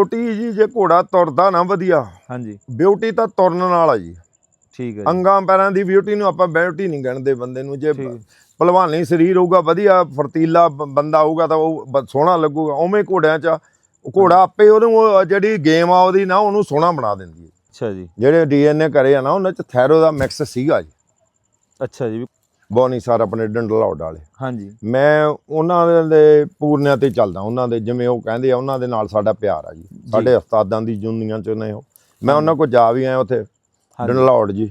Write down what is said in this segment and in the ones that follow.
Beauty ਜੀ ਜੇ ਘੋੜਾ ਤੁਰਦਾ ਨਾ ਵਧੀਆ ਹਾਂਜੀ। ਬਿਊਟੀ ਤਾਂ ਤੁਰਨ ਨਾਲ ਆ ਜੀ। ਠੀਕ ਹੈ ਅੰਗਾਂ ਪੈਰਾਂ ਦੀ ਬਿਊਟੀ ਨੂੰ ਆਪਾਂ ਬਿਊਟੀ ਨਹੀਂ ਗਣਦੇ ਬੰਦੇ ਨੂੰ ਜੇ ਠੀਕ। ਭਲਵਾਨੀ ਸਰੀਰ ਹੋਊਗਾ ਵਧੀਆ ਫਰਤੀਲਾ ਬੰਦਾ ਹੋਊਗਾ ਤਾਂ ਉਹ ਸੋਹਣਾ ਲੱਗੂਗਾ ਉਵੇਂ ਘੋੜਿਆਂ 'ਚ ਘੋੜਾ ਆਪੇ ਉਹਨੂੰ ਉਹ ਜਿਹੜੀ ਗੇਮ ਆ ਉਹਦੀ ਨਾ ਉਹਨੂੰ ਸੋਹਣਾ ਬਣਾ ਦਿੰਦੀ ਹੈ। ਅੱਛਾ ਜੀ। ਜਿਹੜੇ ਡੀਐਨਏ ਕਰੇ ਆ ਨਾ ਉਹਨਾਂ 'ਚ ਥੈਰੋ ਦਾ ਮਿਕਸ ਸੀਗਾ ਜੀ। ਅੱਛਾ ਜੀ। ਬੋਨੀ ਸਰ ਆਪਣੇ ਡੰਡਲੌਡ ਵਾਲੇ ਹਾਂਜੀ। ਮੈਂ ਉਹਨਾਂ ਦੇ ਪੂਰਨਿਆਂ ਤੇ ਚੱਲਦਾ ਉਹਨਾਂ ਦੇ ਜਿਵੇਂ ਉਹ ਕਹਿੰਦੇ ਆ ਉਹਨਾਂ ਦੇ ਨਾਲ ਸਾਡਾ ਪਿਆਰ ਆ ਜੀ। ਸਾਡੇ ਉਸਤਾਦਾਂ ਦੀ ਜੁਨੀਆਂ ਚ ਨੇ ਉਹ। ਮੈਂ ਉਹਨਾਂ ਕੋਲ ਜਾ ਵੀ ਆਇਆ ਉੱਥੇ ਡੰਡਲੌਡ ਜੀ।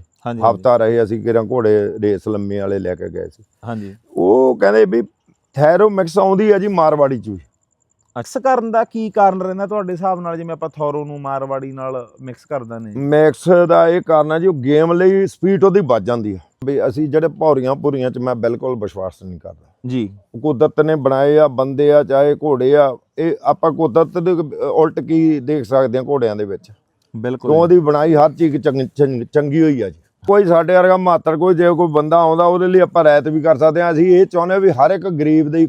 ਹਫਤਾ ਰਹੇ ਅਸੀਂ ਕਿਰਾਂ ਘੋੜੇ ਰੇਸ ਲੰਮੇ ਵਾਲੇ ਲੈ ਕੇ ਗਏ ਸੀ। ਹਾਂਜੀ। ਉਹ ਕਹਿੰਦੇ ਵੀ ਥੈਰੋ ਮਿਕਸ ਆਉਂਦੀ ਆ ਜੀ ਮਾਰਵਾੜੀ ਚ ਵੀ। ਅਕਸ ਕਰਨ ਦਾ ਕੀ ਕਾਰਨ ਰਹਿੰਦਾ ਤੁਹਾਡੇ ਹਿਸਾਬ ਨਾਲ ਜਿਵੇਂ ਆਪਾਂ ਥੋਰੋ ਨੂੰ ਮਾਰਵਾੜੀ ਨਾਲ ਮਿਕਸ ਕਰ ਦਿੰਦੇ ਜੀ ਮਿਕਸ ਦਾ ਇਹ ਕਾਰਨ ਆ ਜੀ ਉਹ ਗੇਮ ਲਈ ਸਪੀਡ ਉਹਦੀ ਵੱਜ ਜਾਂਦੀ ਆ। ਵੀ ਅਸੀਂ ਜਿਹੜੇ ਭੌਰੀਆਂ ਭੁਰੀਆਂ ਚ ਮੈਂ ਬਿਲਕੁਲ ਵਿਸ਼ਵਾਸ ਨਹੀਂ ਕਰਦਾ। ਜੀ। ਕੁਦਰਤ ਨੇ ਬਣਾਏ ਆ ਬੰਦੇ ਆ ਚਾਹੇ ਘੋੜੇ ਆ ਇਹ ਆਪਾਂ ਕੁਦਰਤ ਦੇ ਉਲਟ ਕੀ ਦੇਖ ਸਕਦੇ ਆ ਘੋੜਿਆਂ ਦੇ ਵਿੱਚ? ਬਿਲਕੁਲ। ਕਿਉਂ ਉਹਦੀ ਬਣਾਈ ਹਰ ਚੀਜ਼ ਚੰਗ- ਹੋਈ ਆ ਜੀ। ਕੋਈ ਸਾਡੇ ਵਰਗਾ ਮਾਤਰ ਕੋਈ ਜੇ ਕੋਈ ਬੰਦਾ ਆਉਂਦਾ ਉਹਦੇ ਲਈ ਆਪਾਂ ਰਾਇਤ ਵੀ ਕਰ ਸਕਦੇ ਆ। ਅਸੀਂ ਇਹ ਚਾਹੁੰਦੇ ਹਾਂ ਵੀ ਹਰ ਇੱਕ ਗਰੀਬ ਦੇ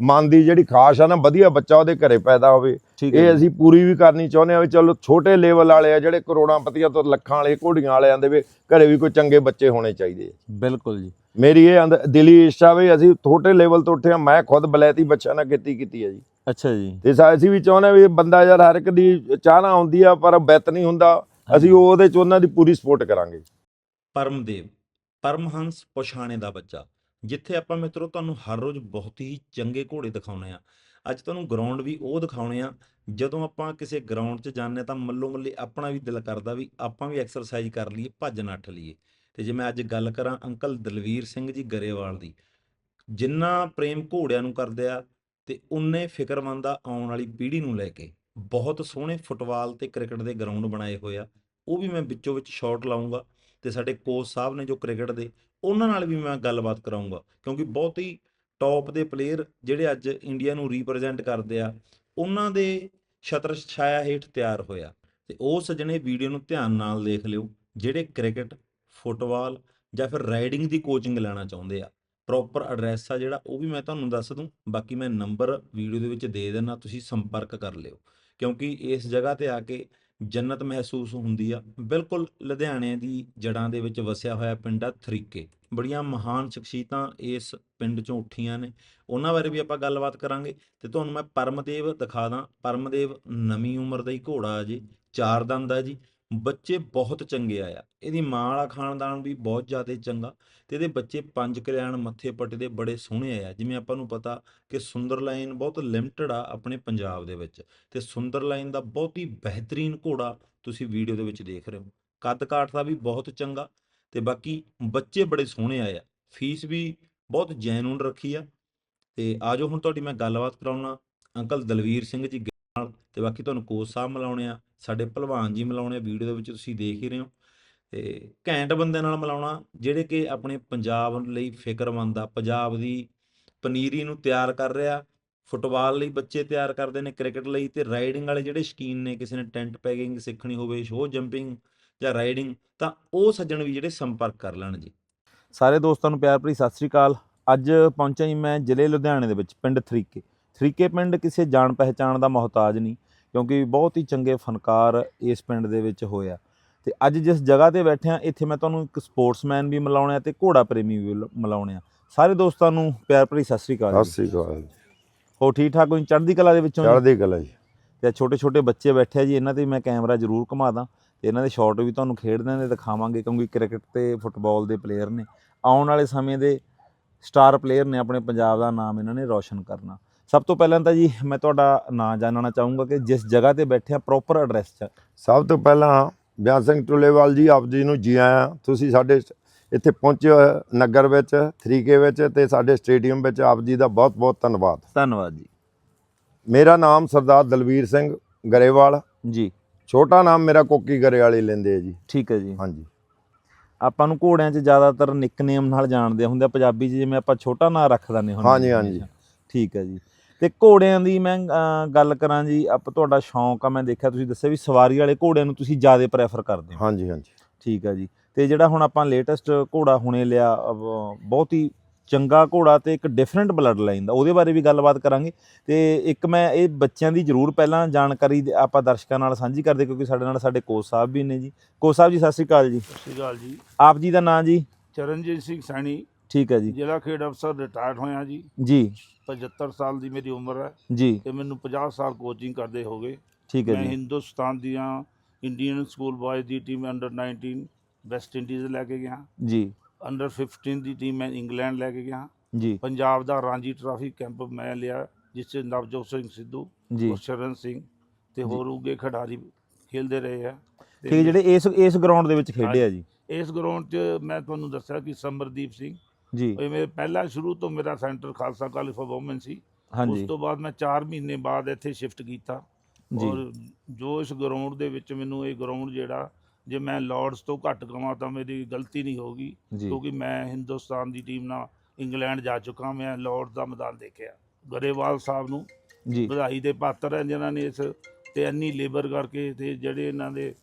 ਮਨ ਦੀ ਜਿਹੜੀ ਖਾਸ਼ ਆ ਨਾ ਵਧੀਆ ਬੱਚਾ ਉਹਦੇ ਘਰੇ ਪੈਦਾ ਹੋਵੇ। ਇਹ। ਅਸੀਂ ਪੂਰੀ ਵੀ ਕਰਨੀ ਚਾਹੁੰਦੇ ਆ ਵੀ ਚਲੋ ਛੋਟੇ ਲੈਵਲ ਵਾਲੇ ਆ ਜਿਹੜੇ ਕਰੋੜਾਂ ਪਤੀਆਂ ਤੋਂ ਲੱਖਾਂ ਵਾਲੇ ਘੋੜੀਆਂ ਵਾਲਿਆਂ ਦੇ ਵੀ ਘਰੇ ਵੀ ਕੋਈ ਚੰਗੇ ਬੱਚੇ ਹੋਣੇ ਚਾਹੀਦੇ ਆ। ਬਿਲਕੁਲ ਜੀ। ਮੇਰੀ ਇਹ ਦਿਲੀ ਇੱਛਾ ਵੀ ਅਸੀਂ ਛੋਟੇ ਲੈਵਲ ਤੋਂ ਉੱਠੇ ਆ ਮੈਂ ਖੁਦ ਬਲੈਤੀ ਬੱਚਿਆਂ ਨਾਲ ਕੀਤੀ ਕੀਤੀ ਹੈ ਜੀ। ਅੱਛਾ ਜੀ। ਤੇ ਸਾ- ਅਸੀਂ ਵੀ ਚਾਹੁੰਦੇ ਹਾਂ ਵੀ ਬੰਦਾ ਯਾਰ ਹਰ ਇੱਕ ਦੀ ਚਾਹਨਾ ਹੁੰਦੀ ਆ ਪਰ ਬਿੱਤ ਨਹੀਂ ਹੁੰਦਾ। ਅਸੀਂ ਉਹਦੇ ਚ ਉਹਨਾਂ ਦੀ ਪੂਰੀ ਸਪੋਰਟ ਕਰਾਂਗੇ। ਪਰਮਦੇਵ ਪਰਮਹੰਸ ਪਛਾਣੇ ਦਾ ਬੱਚਾ। ਜਿੱਥੇ ਆਪਾਂ ਮਿੱਤਰੋ ਤੁਹਾਨੂੰ ਹਰ ਰੋਜ਼ ਬਹੁਤ ਹੀ ਚੰਗੇ ਘੋੜੇ ਦਿਖਾਉਣੇ ਆ ਅੱਜ ਤੁਹਾਨੂੰ ਗਰਾਊਂਡ ਵੀ ਉਹ ਦਿਖਾਉਣੇ ਆ, ਜਦੋਂ ਆਪਾਂ ਕਿਸੇ ਗਰਾਊਂਡ 'ਚ ਜਾਂਦੇ ਹਾਂ ਤਾਂ ਮੱਲੋ ਮੱਲੇ ਆਪਣਾ ਵੀ ਦਿਲ ਕਰਦਾ ਵੀ ਆਪਾਂ ਵੀ ਐਕਸਰਸਾਈਜ਼ ਕਰ ਲਈਏ, ਭੱਜ ਨੱਠ ਲਈਏ। ਤੇ ਜੇ ਮੈਂ ਅੱਜ ਗੱਲ ਕਰਾਂ ਅੰਕਲ ਦਲਵੀਰ ਸਿੰਘ ਜੀ ਗਰੇਵਾਲ ਦੀ, ਜਿੰਨਾ ਪ੍ਰੇਮ ਘੋੜਿਆਂ ਨੂੰ ਕਰਦੇ ਆ ਤੇ ਉਨੇ ਫਿਕਰਮੰਦ ਆ ਆਉਣ ਵਾਲੀ ਪੀੜ੍ਹੀ ਨੂੰ ਲੈ ਕੇ। ਬਹੁਤ ਸੋਹਣੇ ਫੁੱਟਬਾਲ ਤੇ ਕ੍ਰਿਕਟ ਦੇ ਗਰਾਊਂਡ ਬਣਾਏ ਹੋਏ ਆ, ਉਹ ਵੀ ਮੈਂ ਵਿੱਚੋਂ ਵਿੱਚ ਸ਼ਾਟ ਲਾਉਂਗਾ ਤੇ ਸਾਡੇ ਕੋਚ ਸਾਹਿਬ ਨੇ ਜੋ ਕ੍ਰਿਕਟ ਦੇ, ਉਹਨਾਂ ਨਾਲ ਵੀ ਮੈਂ ਗੱਲਬਾਤ ਕਰਾਉਂਗਾ ਕਿਉਂਕਿ ਬਹੁਤ ਹੀ ਟੌਪ ਦੇ ਪਲੇਅਰ ਜਿਹੜੇ ਅੱਜ ਇੰਡੀਆ ਨੂੰ ਰਿਪਰੈਜ਼ੈਂਟ ਕਰਦੇ ਆ, ਉਹਨਾਂ ਦੇ ਛਤਰ ਛਾਇਆ ਹੇਠ ਤਿਆਰ ਹੋਇਆ। ਤੇ ਉਹ ਸੱਜਣੇ ਵੀਡੀਓ ਨੂੰ ਧਿਆਨ ਨਾਲ ਦੇਖ ਲਿਓ, ਜਿਹੜੇ ਕ੍ਰਿਕਟ ਫੁੱਟਬਾਲ ਜਾਂ ਫਿਰ ਰਾਈਡਿੰਗ ਦੀ ਕੋਚਿੰਗ ਲੈਣਾ ਚਾਹੁੰਦੇ ਆ। ਪ੍ਰੋਪਰ ਐਡਰੈਸ ਆ ਜਿਹੜਾ, ਉਹ ਵੀ ਮੈਂ ਤੁਹਾਨੂੰ ਦੱਸ ਦੂੰ, ਬਾਕੀ ਮੈਂ ਨੰਬਰ ਵੀਡੀਓ ਦੇ ਵਿੱਚ ਦੇ ਦੇਣਾ ਤੁਸੀਂ ਸੰਪਰਕ ਕਰ ਲਿਓ। ਕਿਉਂਕਿ ਇਸ ਜਗ੍ਹਾ ਤੇ ਆ ਕੇ ਜੰਨਤ ਮਹਿਸੂਸ ਹੁੰਦੀ ਆ। ਬਿਲਕੁਲ ਲੁਧਿਆਣੇ ਦੀ ਜੜਾਂ ਦੇ ਵਿੱਚ ਵਸਿਆ ਹੋਇਆ ਪਿੰਡ ਆ ਥਰੀਕੇ। ਬੜੀਆਂ ਮਹਾਨ ਸ਼ਖਸੀਅਤਾਂ ਇਸ ਪਿੰਡ ਚੋਂ ਉੱਠੀਆਂ ਨੇ। ਉਹਨਾਂ ਬਾਰੇ ਵੀ ਆਪਾਂ ਗੱਲਬਾਤ ਕਰਾਂਗੇ ਤੇ ਤੁਹਾਨੂੰ ਮੈਂ ਪਰਮਦੇਵ ਦਿਖਾ ਦਾਂ। ਪਰਮਦੇਵ ਨਵੀਂ ਉਮਰ ਦਾ ਹੀ ਘੋੜਾ ਜੀ, ਚਾਰ ਦੰਦ ਆ ਜੀ। ਬੱਚੇ ਬਹੁਤ ਚੰਗੇ ਆਇਆ ਇਹਦੀ ਮਾਂ ਵਾਲਾ ਖਾਨਦਾਨ ਵੀ ਬਹੁਤ ਜ਼ਿਆਦਾ ਚੰਗਾ ਤੇ ਇਹਦੇ ਬੱਚੇ ਪੰਜ ਕਲਿਆਣ ਮੱਥੇ ਪੱਟੇ ਦੇ ਬੜੇ ਸੋਹਣੇ ਆਇਆ ਜਿਵੇਂ ਆਪਾਂ ਨੂੰ ਪਤਾ ਕਿ ਸੁੰਦਰ ਲਾਈਨ ਬਹੁਤ ਲਿਮਟਿਡ ਆ ਆਪਣੇ ਪੰਜਾਬ ਦੇ ਵਿੱਚ ਤੇ ਸੁੰਦਰ ਲਾਈਨ ਦਾ ਬਹੁਤ ਹੀ ਬਿਹਤਰੀਨ ਘੋੜਾ ਤੁਸੀਂ ਵੀਡੀਓ ਦੇ ਵਿੱਚ ਦੇਖ ਰਹੇ ਹੋ। ਕੱਦ ਕਾਠ ਦਾ ਵੀ ਬਹੁਤ ਚੰਗਾ ਤੇ ਬਾਕੀ ਬੱਚੇ ਬੜੇ ਸੋਹਣੇ ਆਏ ਆ ਫੀਸ ਵੀ ਬਹੁਤ ਜੈਨੂਨ ਰੱਖੀ ਆ। ਤੇ ਆਜੋ ਹੁਣ ਤੁਹਾਡੀ ਮੈਂ ਗੱਲਬਾਤ ਕਰਾਉਣਾ। ਅੰਕਲ ਦਲਵੀਰ ਸਿੰਘ ਜੀ ਨਾਲ ਤੇ ਬਾਕੀ ਤੁਹਾਨੂੰ ਕੋਚ ਸਾਹਿਬ ਮਿਲਾਉਣੇ ਆ, ਸਾਡੇ ਭਲਵਾਨ ਜੀ ਮਿਲਾਉਣੇ ਆ, ਵੀਡੀਓ ਦੇ ਵਿੱਚ ਤੁਸੀਂ ਦੇਖ ਹੀ ਰਹੇ ਹੋ। ਤੇ ਘੈਂਟ ਬੰਦੇ ਨਾਲ ਮਿਲਾਉਣਾ, ਜਿਹੜੇ ਕਿ ਆਪਣੇ ਪੰਜਾਬ ਲਈ ਫਿਕਰਮੰਦ ਆ, ਪੰਜਾਬ ਦੀ ਪਨੀਰੀ ਨੂੰ ਤਿਆਰ ਕਰ ਰਿਹਾ, ਫੁੱਟਬਾਲ ਲਈ ਬੱਚੇ ਤਿਆਰ ਕਰਦੇ ਨੇ, ਕ੍ਰਿਕਟ ਲਈ ਤੇ ਰਾਈਡਿੰਗ ਵਾਲੇ ਜਿਹੜੇ ਸ਼ਕੀਨ ਨੇ, ਕਿਸੇ ਨੇ ਟੈਂਟ ਪੈਕਿੰਗ ਸਿੱਖਣੀ ਹੋਵੇ ਸ਼ੋ ਜੰਪਿੰਗ ਜਾਂ ਰਾਈਡਿੰਗ, ਤਾਂ ਉਹ ਸੱਜਣ ਵੀ ਜਿਹੜੇ ਸੰਪਰਕ ਕਰ ਲੈਣ ਜੀ। ਸਾਰੇ ਦੋਸਤਾਂ ਨੂੰ ਪਿਆਰ ਭਰੀ ਸਤਿ ਸ੍ਰੀ ਅਕਾਲ। ਅੱਜ ਪਹੁੰਚਿਆ ਜੀ ਮੈਂ ਜ਼ਿਲ੍ਹੇ ਲੁਧਿਆਣੇ ਦੇ ਵਿੱਚ, ਪਿੰਡ ਥਰੀਕੇ। ਥਰੀਕੇ ਪਿੰਡ ਕਿਸੇ ਜਾਣ ਪਹਿਚਾਣ ਦਾ ਮੁਹਤਾਜ ਨਹੀਂ ਕਿਉਂਕਿ ਬਹੁਤ ਹੀ ਚੰਗੇ ਫਨਕਾਰ ਇਸ ਪਿੰਡ ਦੇ ਵਿੱਚ ਹੋਇਆ ਤੇ ਅੱਜ ਜਿਸ ਜਗ੍ਹਾ ਤੇ ਬੈਠੇ ਆ ਇੱਥੇ ਮੈਂ ਤੁਹਾਨੂੰ ਇੱਕ ਸਪੋਰਟਸਮੈਨ ਵੀ ਮਿਲਾਉਣਾ ਤੇ ਘੋੜਾ ਪ੍ਰੇਮੀ ਵੀ ਮਿਲਾਉਣੇ। ਸਾਰੇ ਦੋਸਤਾਂ ਨੂੰ ਪਿਆਰ ਭਰੀ ਸਤਿ ਸ੍ਰੀ ਅਕਾਲ ਸਤਿ। ਸ੍ਰੀ ਅਕਾਲ ਹੋ ਠੀਕ ਠਾਕ ਹੋ? ਚੜ੍ਹਦੀ ਕਲਾ ਦੇ ਵਿੱਚੋਂ? ਚੜ੍ਹਦੀ ਕਲਾ ਜੀ। ਤੇ ਛੋਟੇ ਛੋਟੇ ਬੱਚੇ ਬੈਠੇ ਆ ਜੀ ਇਹਨਾਂ ਤੇ ਮੈਂ ਕੈਮਰਾ ਜ਼ਰੂਰ ਘੁਮਾ ਦਾਂ। ਤੇ ਇਹਨਾਂ ਦੇ ਸ਼ਾਟ ਵੀ ਤੁਹਾਨੂੰ ਖੇਡਦਿਆਂ ਦੇ ਦਿਖਾਵਾਂਗੇ ਕਿਉਂਕਿ ਕ੍ਰਿਕਟ ਤੇ ਫੁੱਟਬਾਲ ਦੇ ਪਲੇਅਰ ਨੇ। ਆਉਣ ਵਾਲੇ ਸਮੇਂ ਦੇ ਸਟਾਰ ਪਲੇਅਰ ਨੇ ਆਪਣੇ ਪੰਜਾਬ ਦਾ ਨਾਮ ਇਹਨਾਂ ਨੇ ਰੌਸ਼ਨ ਕਰਨਾ। ਸਭ ਤੋਂ ਪਹਿਲਾਂ ਤਾਂ ਜੀ ਮੈਂ ਤੁਹਾਡਾ ਨਾਂ ਜਾਣਨਾ ਚਾਹੂੰਗਾ ਕਿ ਜਿਸ ਜਗ੍ਹਾ ਤੇ ਬੈਠੇ ਆ ਪ੍ਰੋਪਰ ਐਡਰੈਸ ਚ। ਸਭ ਤੋਂ ਪਹਿਲਾਂ ਬਿਆਨ ਸਿੰਘ ਟੁੱਲੇਵਾਲ ਜੀ ਆਪ ਜੀ ਨੂੰ ਜੀ ਆਇਆਂ। ਤੁਸੀਂ ਸਾਡੇ ਇੱਥੇ ਪਹੁੰਚੇ ਨਗਰ ਵਿੱਚ ਥਰੀਕੇ ਵਿੱਚ ਤੇ ਸਾਡੇ ਸਟੇਡੀਅਮ ਵਿੱਚ ਆਪ ਜੀ ਦਾ ਬਹੁਤ ਬਹੁਤ ਧੰਨਵਾਦ। ਧੰਨਵਾਦ ਜੀ। ਮੇਰਾ ਨਾਮ ਸਰਦਾਰ ਦਲਵੀਰ ਸਿੰਘ ਗਰੇਵਾਲ। ਜੀ। ਛੋਟਾ ਨਾਮ ਮੇਰਾ ਕੋਕੀ ਗਰੇਵਾਲੀ ਲੈਂਦੇ ਆ ਜੀ। ਠੀਕ ਹੈ ਜੀ। ਹਾਂਜੀ। ਆਪਾਂ ਨੂੰ ਘੋੜਿਆਂ 'ਚ ਜ਼ਿਆਦਾਤਰ ਨਿਕਨੇਮ ਨਾਲ ਜਾਣਦੇ ਹੁੰਦੇ ਆ। ਪੰਜਾਬੀ 'ਚ ਜਿਵੇਂ ਆਪਾਂ ਛੋਟਾ ਨਾਂ ਰੱਖ ਦਿੰਦੇ ਹੁੰਦੇ ਹਾਂਜੀ, ਹਾਂਜੀ। ਠੀਕ ਹੈ ਜੀ। ਤੇ ਘੋੜਿਆਂ ਦੀ ਮੈਂ ਗੱਲ ਕਰਾਂ ਜੀ ਆਪ ਤੁਹਾਡਾ ਸ਼ੌਂਕ ਆ ਮੈਂ ਦੇਖਿਆ ਤੁਸੀਂ ਦੱਸਿਆ ਵੀ ਸਵਾਰੀ ਵਾਲੇ ਘੋੜਿਆਂ ਨੂੰ ਤੁਸੀਂ ਜ਼ਿਆਦਾ ਪ੍ਰੈਫਰ ਕਰਦੇ ਹੋ। ਹਾਂਜੀ ਹਾਂਜੀ। ਠੀਕ ਹੈ ਜੀ। ਤੇ ਜਿਹੜਾ ਹੁਣ ਆਪਾਂ ਲੇਟੈਸਟ ਘੋੜਾ ਹੁਣੇ ਲਿਆ ਬਹੁਤ ਹੀ ਚੰਗਾ ਘੋੜਾ ਤੇ ਇੱਕ ਡਿਫਰੈਂਟ ਬਲੱਡ ਲਾਈਨ ਦਾ ਉਹਦੇ ਬਾਰੇ ਵੀ ਗੱਲਬਾਤ ਕਰਾਂਗੇ। ਤੇ ਇੱਕ ਮੈਂ ਇਹ ਬੱਚਿਆਂ ਦੀ ਜ਼ਰੂਰ ਪਹਿਲਾਂ ਜਾਣਕਾਰੀ ਆਪਾਂ ਦਰਸ਼ਕਾਂ ਨਾਲ ਸਾਂਝੀ ਕਰਦੇ ਕਿਉਂਕਿ ਸਾਡੇ ਨਾਲ ਸਾਡੇ ਕੋਚ ਸਾਹਿਬ ਵੀ ਨੇ ਜੀ। ਕੋਚ ਸਾਹਿਬ ਜੀ ਸਤਿ ਸ਼੍ਰੀ ਅਕਾਲ ਜੀ। ਸਤਿ ਸ਼੍ਰੀ ਅਕਾਲ ਜੀ। ਆਪ ਜੀ ਦਾ ਨਾਂ ਜੀ? ਚਰਨਜੀਤ ਸਿੰਘ ਸੈਣੀ। ਠੀਕ ਹੈ ਜੀ। ਜ਼ਿਲ੍ਹਾ ਖੇਡ ਅਫਸਰ ਰਿਟਾਇਰਡ ਹੋਇਆ ਜੀ ਜੀ। 75 ਸਾਲ ਦੀ ਮੇਰੀ ਉਮਰ ਹੈ ਜੀ। ਤੇ ਮੈਨੂੰ 50 ਸਾਲ ਕੋਚਿੰਗ ਕਰਦੇ ਹੋ ਗਏ ਠੀਕ ਹੈ ਮੈਂ ਜੀ। ਹਿੰਦੁਸਤਾਨ ਦੀਆਂ ਇੰਡੀਅਨ ਸਕੂਲ ਬॉयਜ਼ ਦੀ ਟੀਮ ਅੰਡਰ 19 ਵੈਸਟ ਇੰਡੀਜ਼ ਲੈ ਕੇ ਗਿਆ। ਜੀ। ਅੰਡਰ 15 ਦੀ ਟੀਮ ਮੈਂ ਇੰਗਲੈਂਡ ਲੈ ਕੇ ਗਿਆ। ਜੀ। ਪੰਜਾਬ ਦਾ ਰਾਂਝੀ ਟਰਾਫੀ ਕੈਂਪ ਮੈਂ ਲਿਆ ਜਿਸ 'ਚ ਨਵਜੋਤ ਸਿੰਘ ਸਿੱਧੂ ਜੀ। ਗੁਰਸ਼ਰਨ ਸਿੰਘ ਤੇ। ਹੋਰ ਉਗੇ ਖਿਡਾਰੀ ਖੇਲਦੇ ਰਹੇ ਆ। ਤੇ ਠੀਕ ਹੈ ਜਿਹੜੇ ਇਸ ਇਸ ਗਰਾਊਂਡ ਦੇ ਵਿੱਚ ਖੇਡੇ ਆ ਜੀ। ਇਸ ਗਰਾਊਂਡ 'ਚ ਮੈਂ ਤੁਹਾਨੂੰ ਦੱਸਿਆ ਕਿ ਸਮਰਦੀਪ ਸਿੰਘ ਜੀ। ਇਹ ਮੇਰੇ ਪਹਿਲਾ ਸ਼ੁਰੂ ਤੋਂ ਮੇਰਾ centre Khalsa college for women ਸੀ। ਉਸ ਤੋਂ ਬਾਅਦ ਮੈਂ 4 ਮਹੀਨੇ ਬਾਅਦ ਇੱਥੇ ਸ਼ਿਫਟ ਕੀਤਾ। ਔਰ ਜੋ ਇਸ ਗਰਾਊਂਡ ਦੇ ਵਿੱਚ ਮੈਨੂੰ ਇਹ ਗਰਾਊਂਡ ਜਿਹੜਾ ਜੇ ਮੈਂ ਲਾਰਡਸ ਤੋਂ ਘੱਟ ਕਵਾਂ ਤਾਂ ਮੇਰੀ ਗਲਤੀ ਨਹੀਂ ਹੋਗੀ ਕਿਉਂਕਿ ਮੈਂ ਹਿੰਦੁਸਤਾਨ ਦੀ ਟੀਮ ਨਾਲ ਇੰਗਲੈਂਡ ਜਾ ਚੁੱਕਾ। ਮੈਂ ਲਾਰਡਸ ਦਾ ਮੈਦਾਨ ਦੇਖਿਆ। ਗਰੇਵਾਲ ਸਾਹਿਬ ਨੂੰ ਜੀ। ਵਧਾਈ ਦੇ ਪਾਤਰ ਹੈ ਜਿਨ੍ਹਾਂ ਨੇ ਇਸ ਤੇ ਇੰਨੀ ਲੇਬਰ ਕਰਕੇ ਤੇ ਜਿਹੜੇ ਇਹਨਾਂ ਦੇ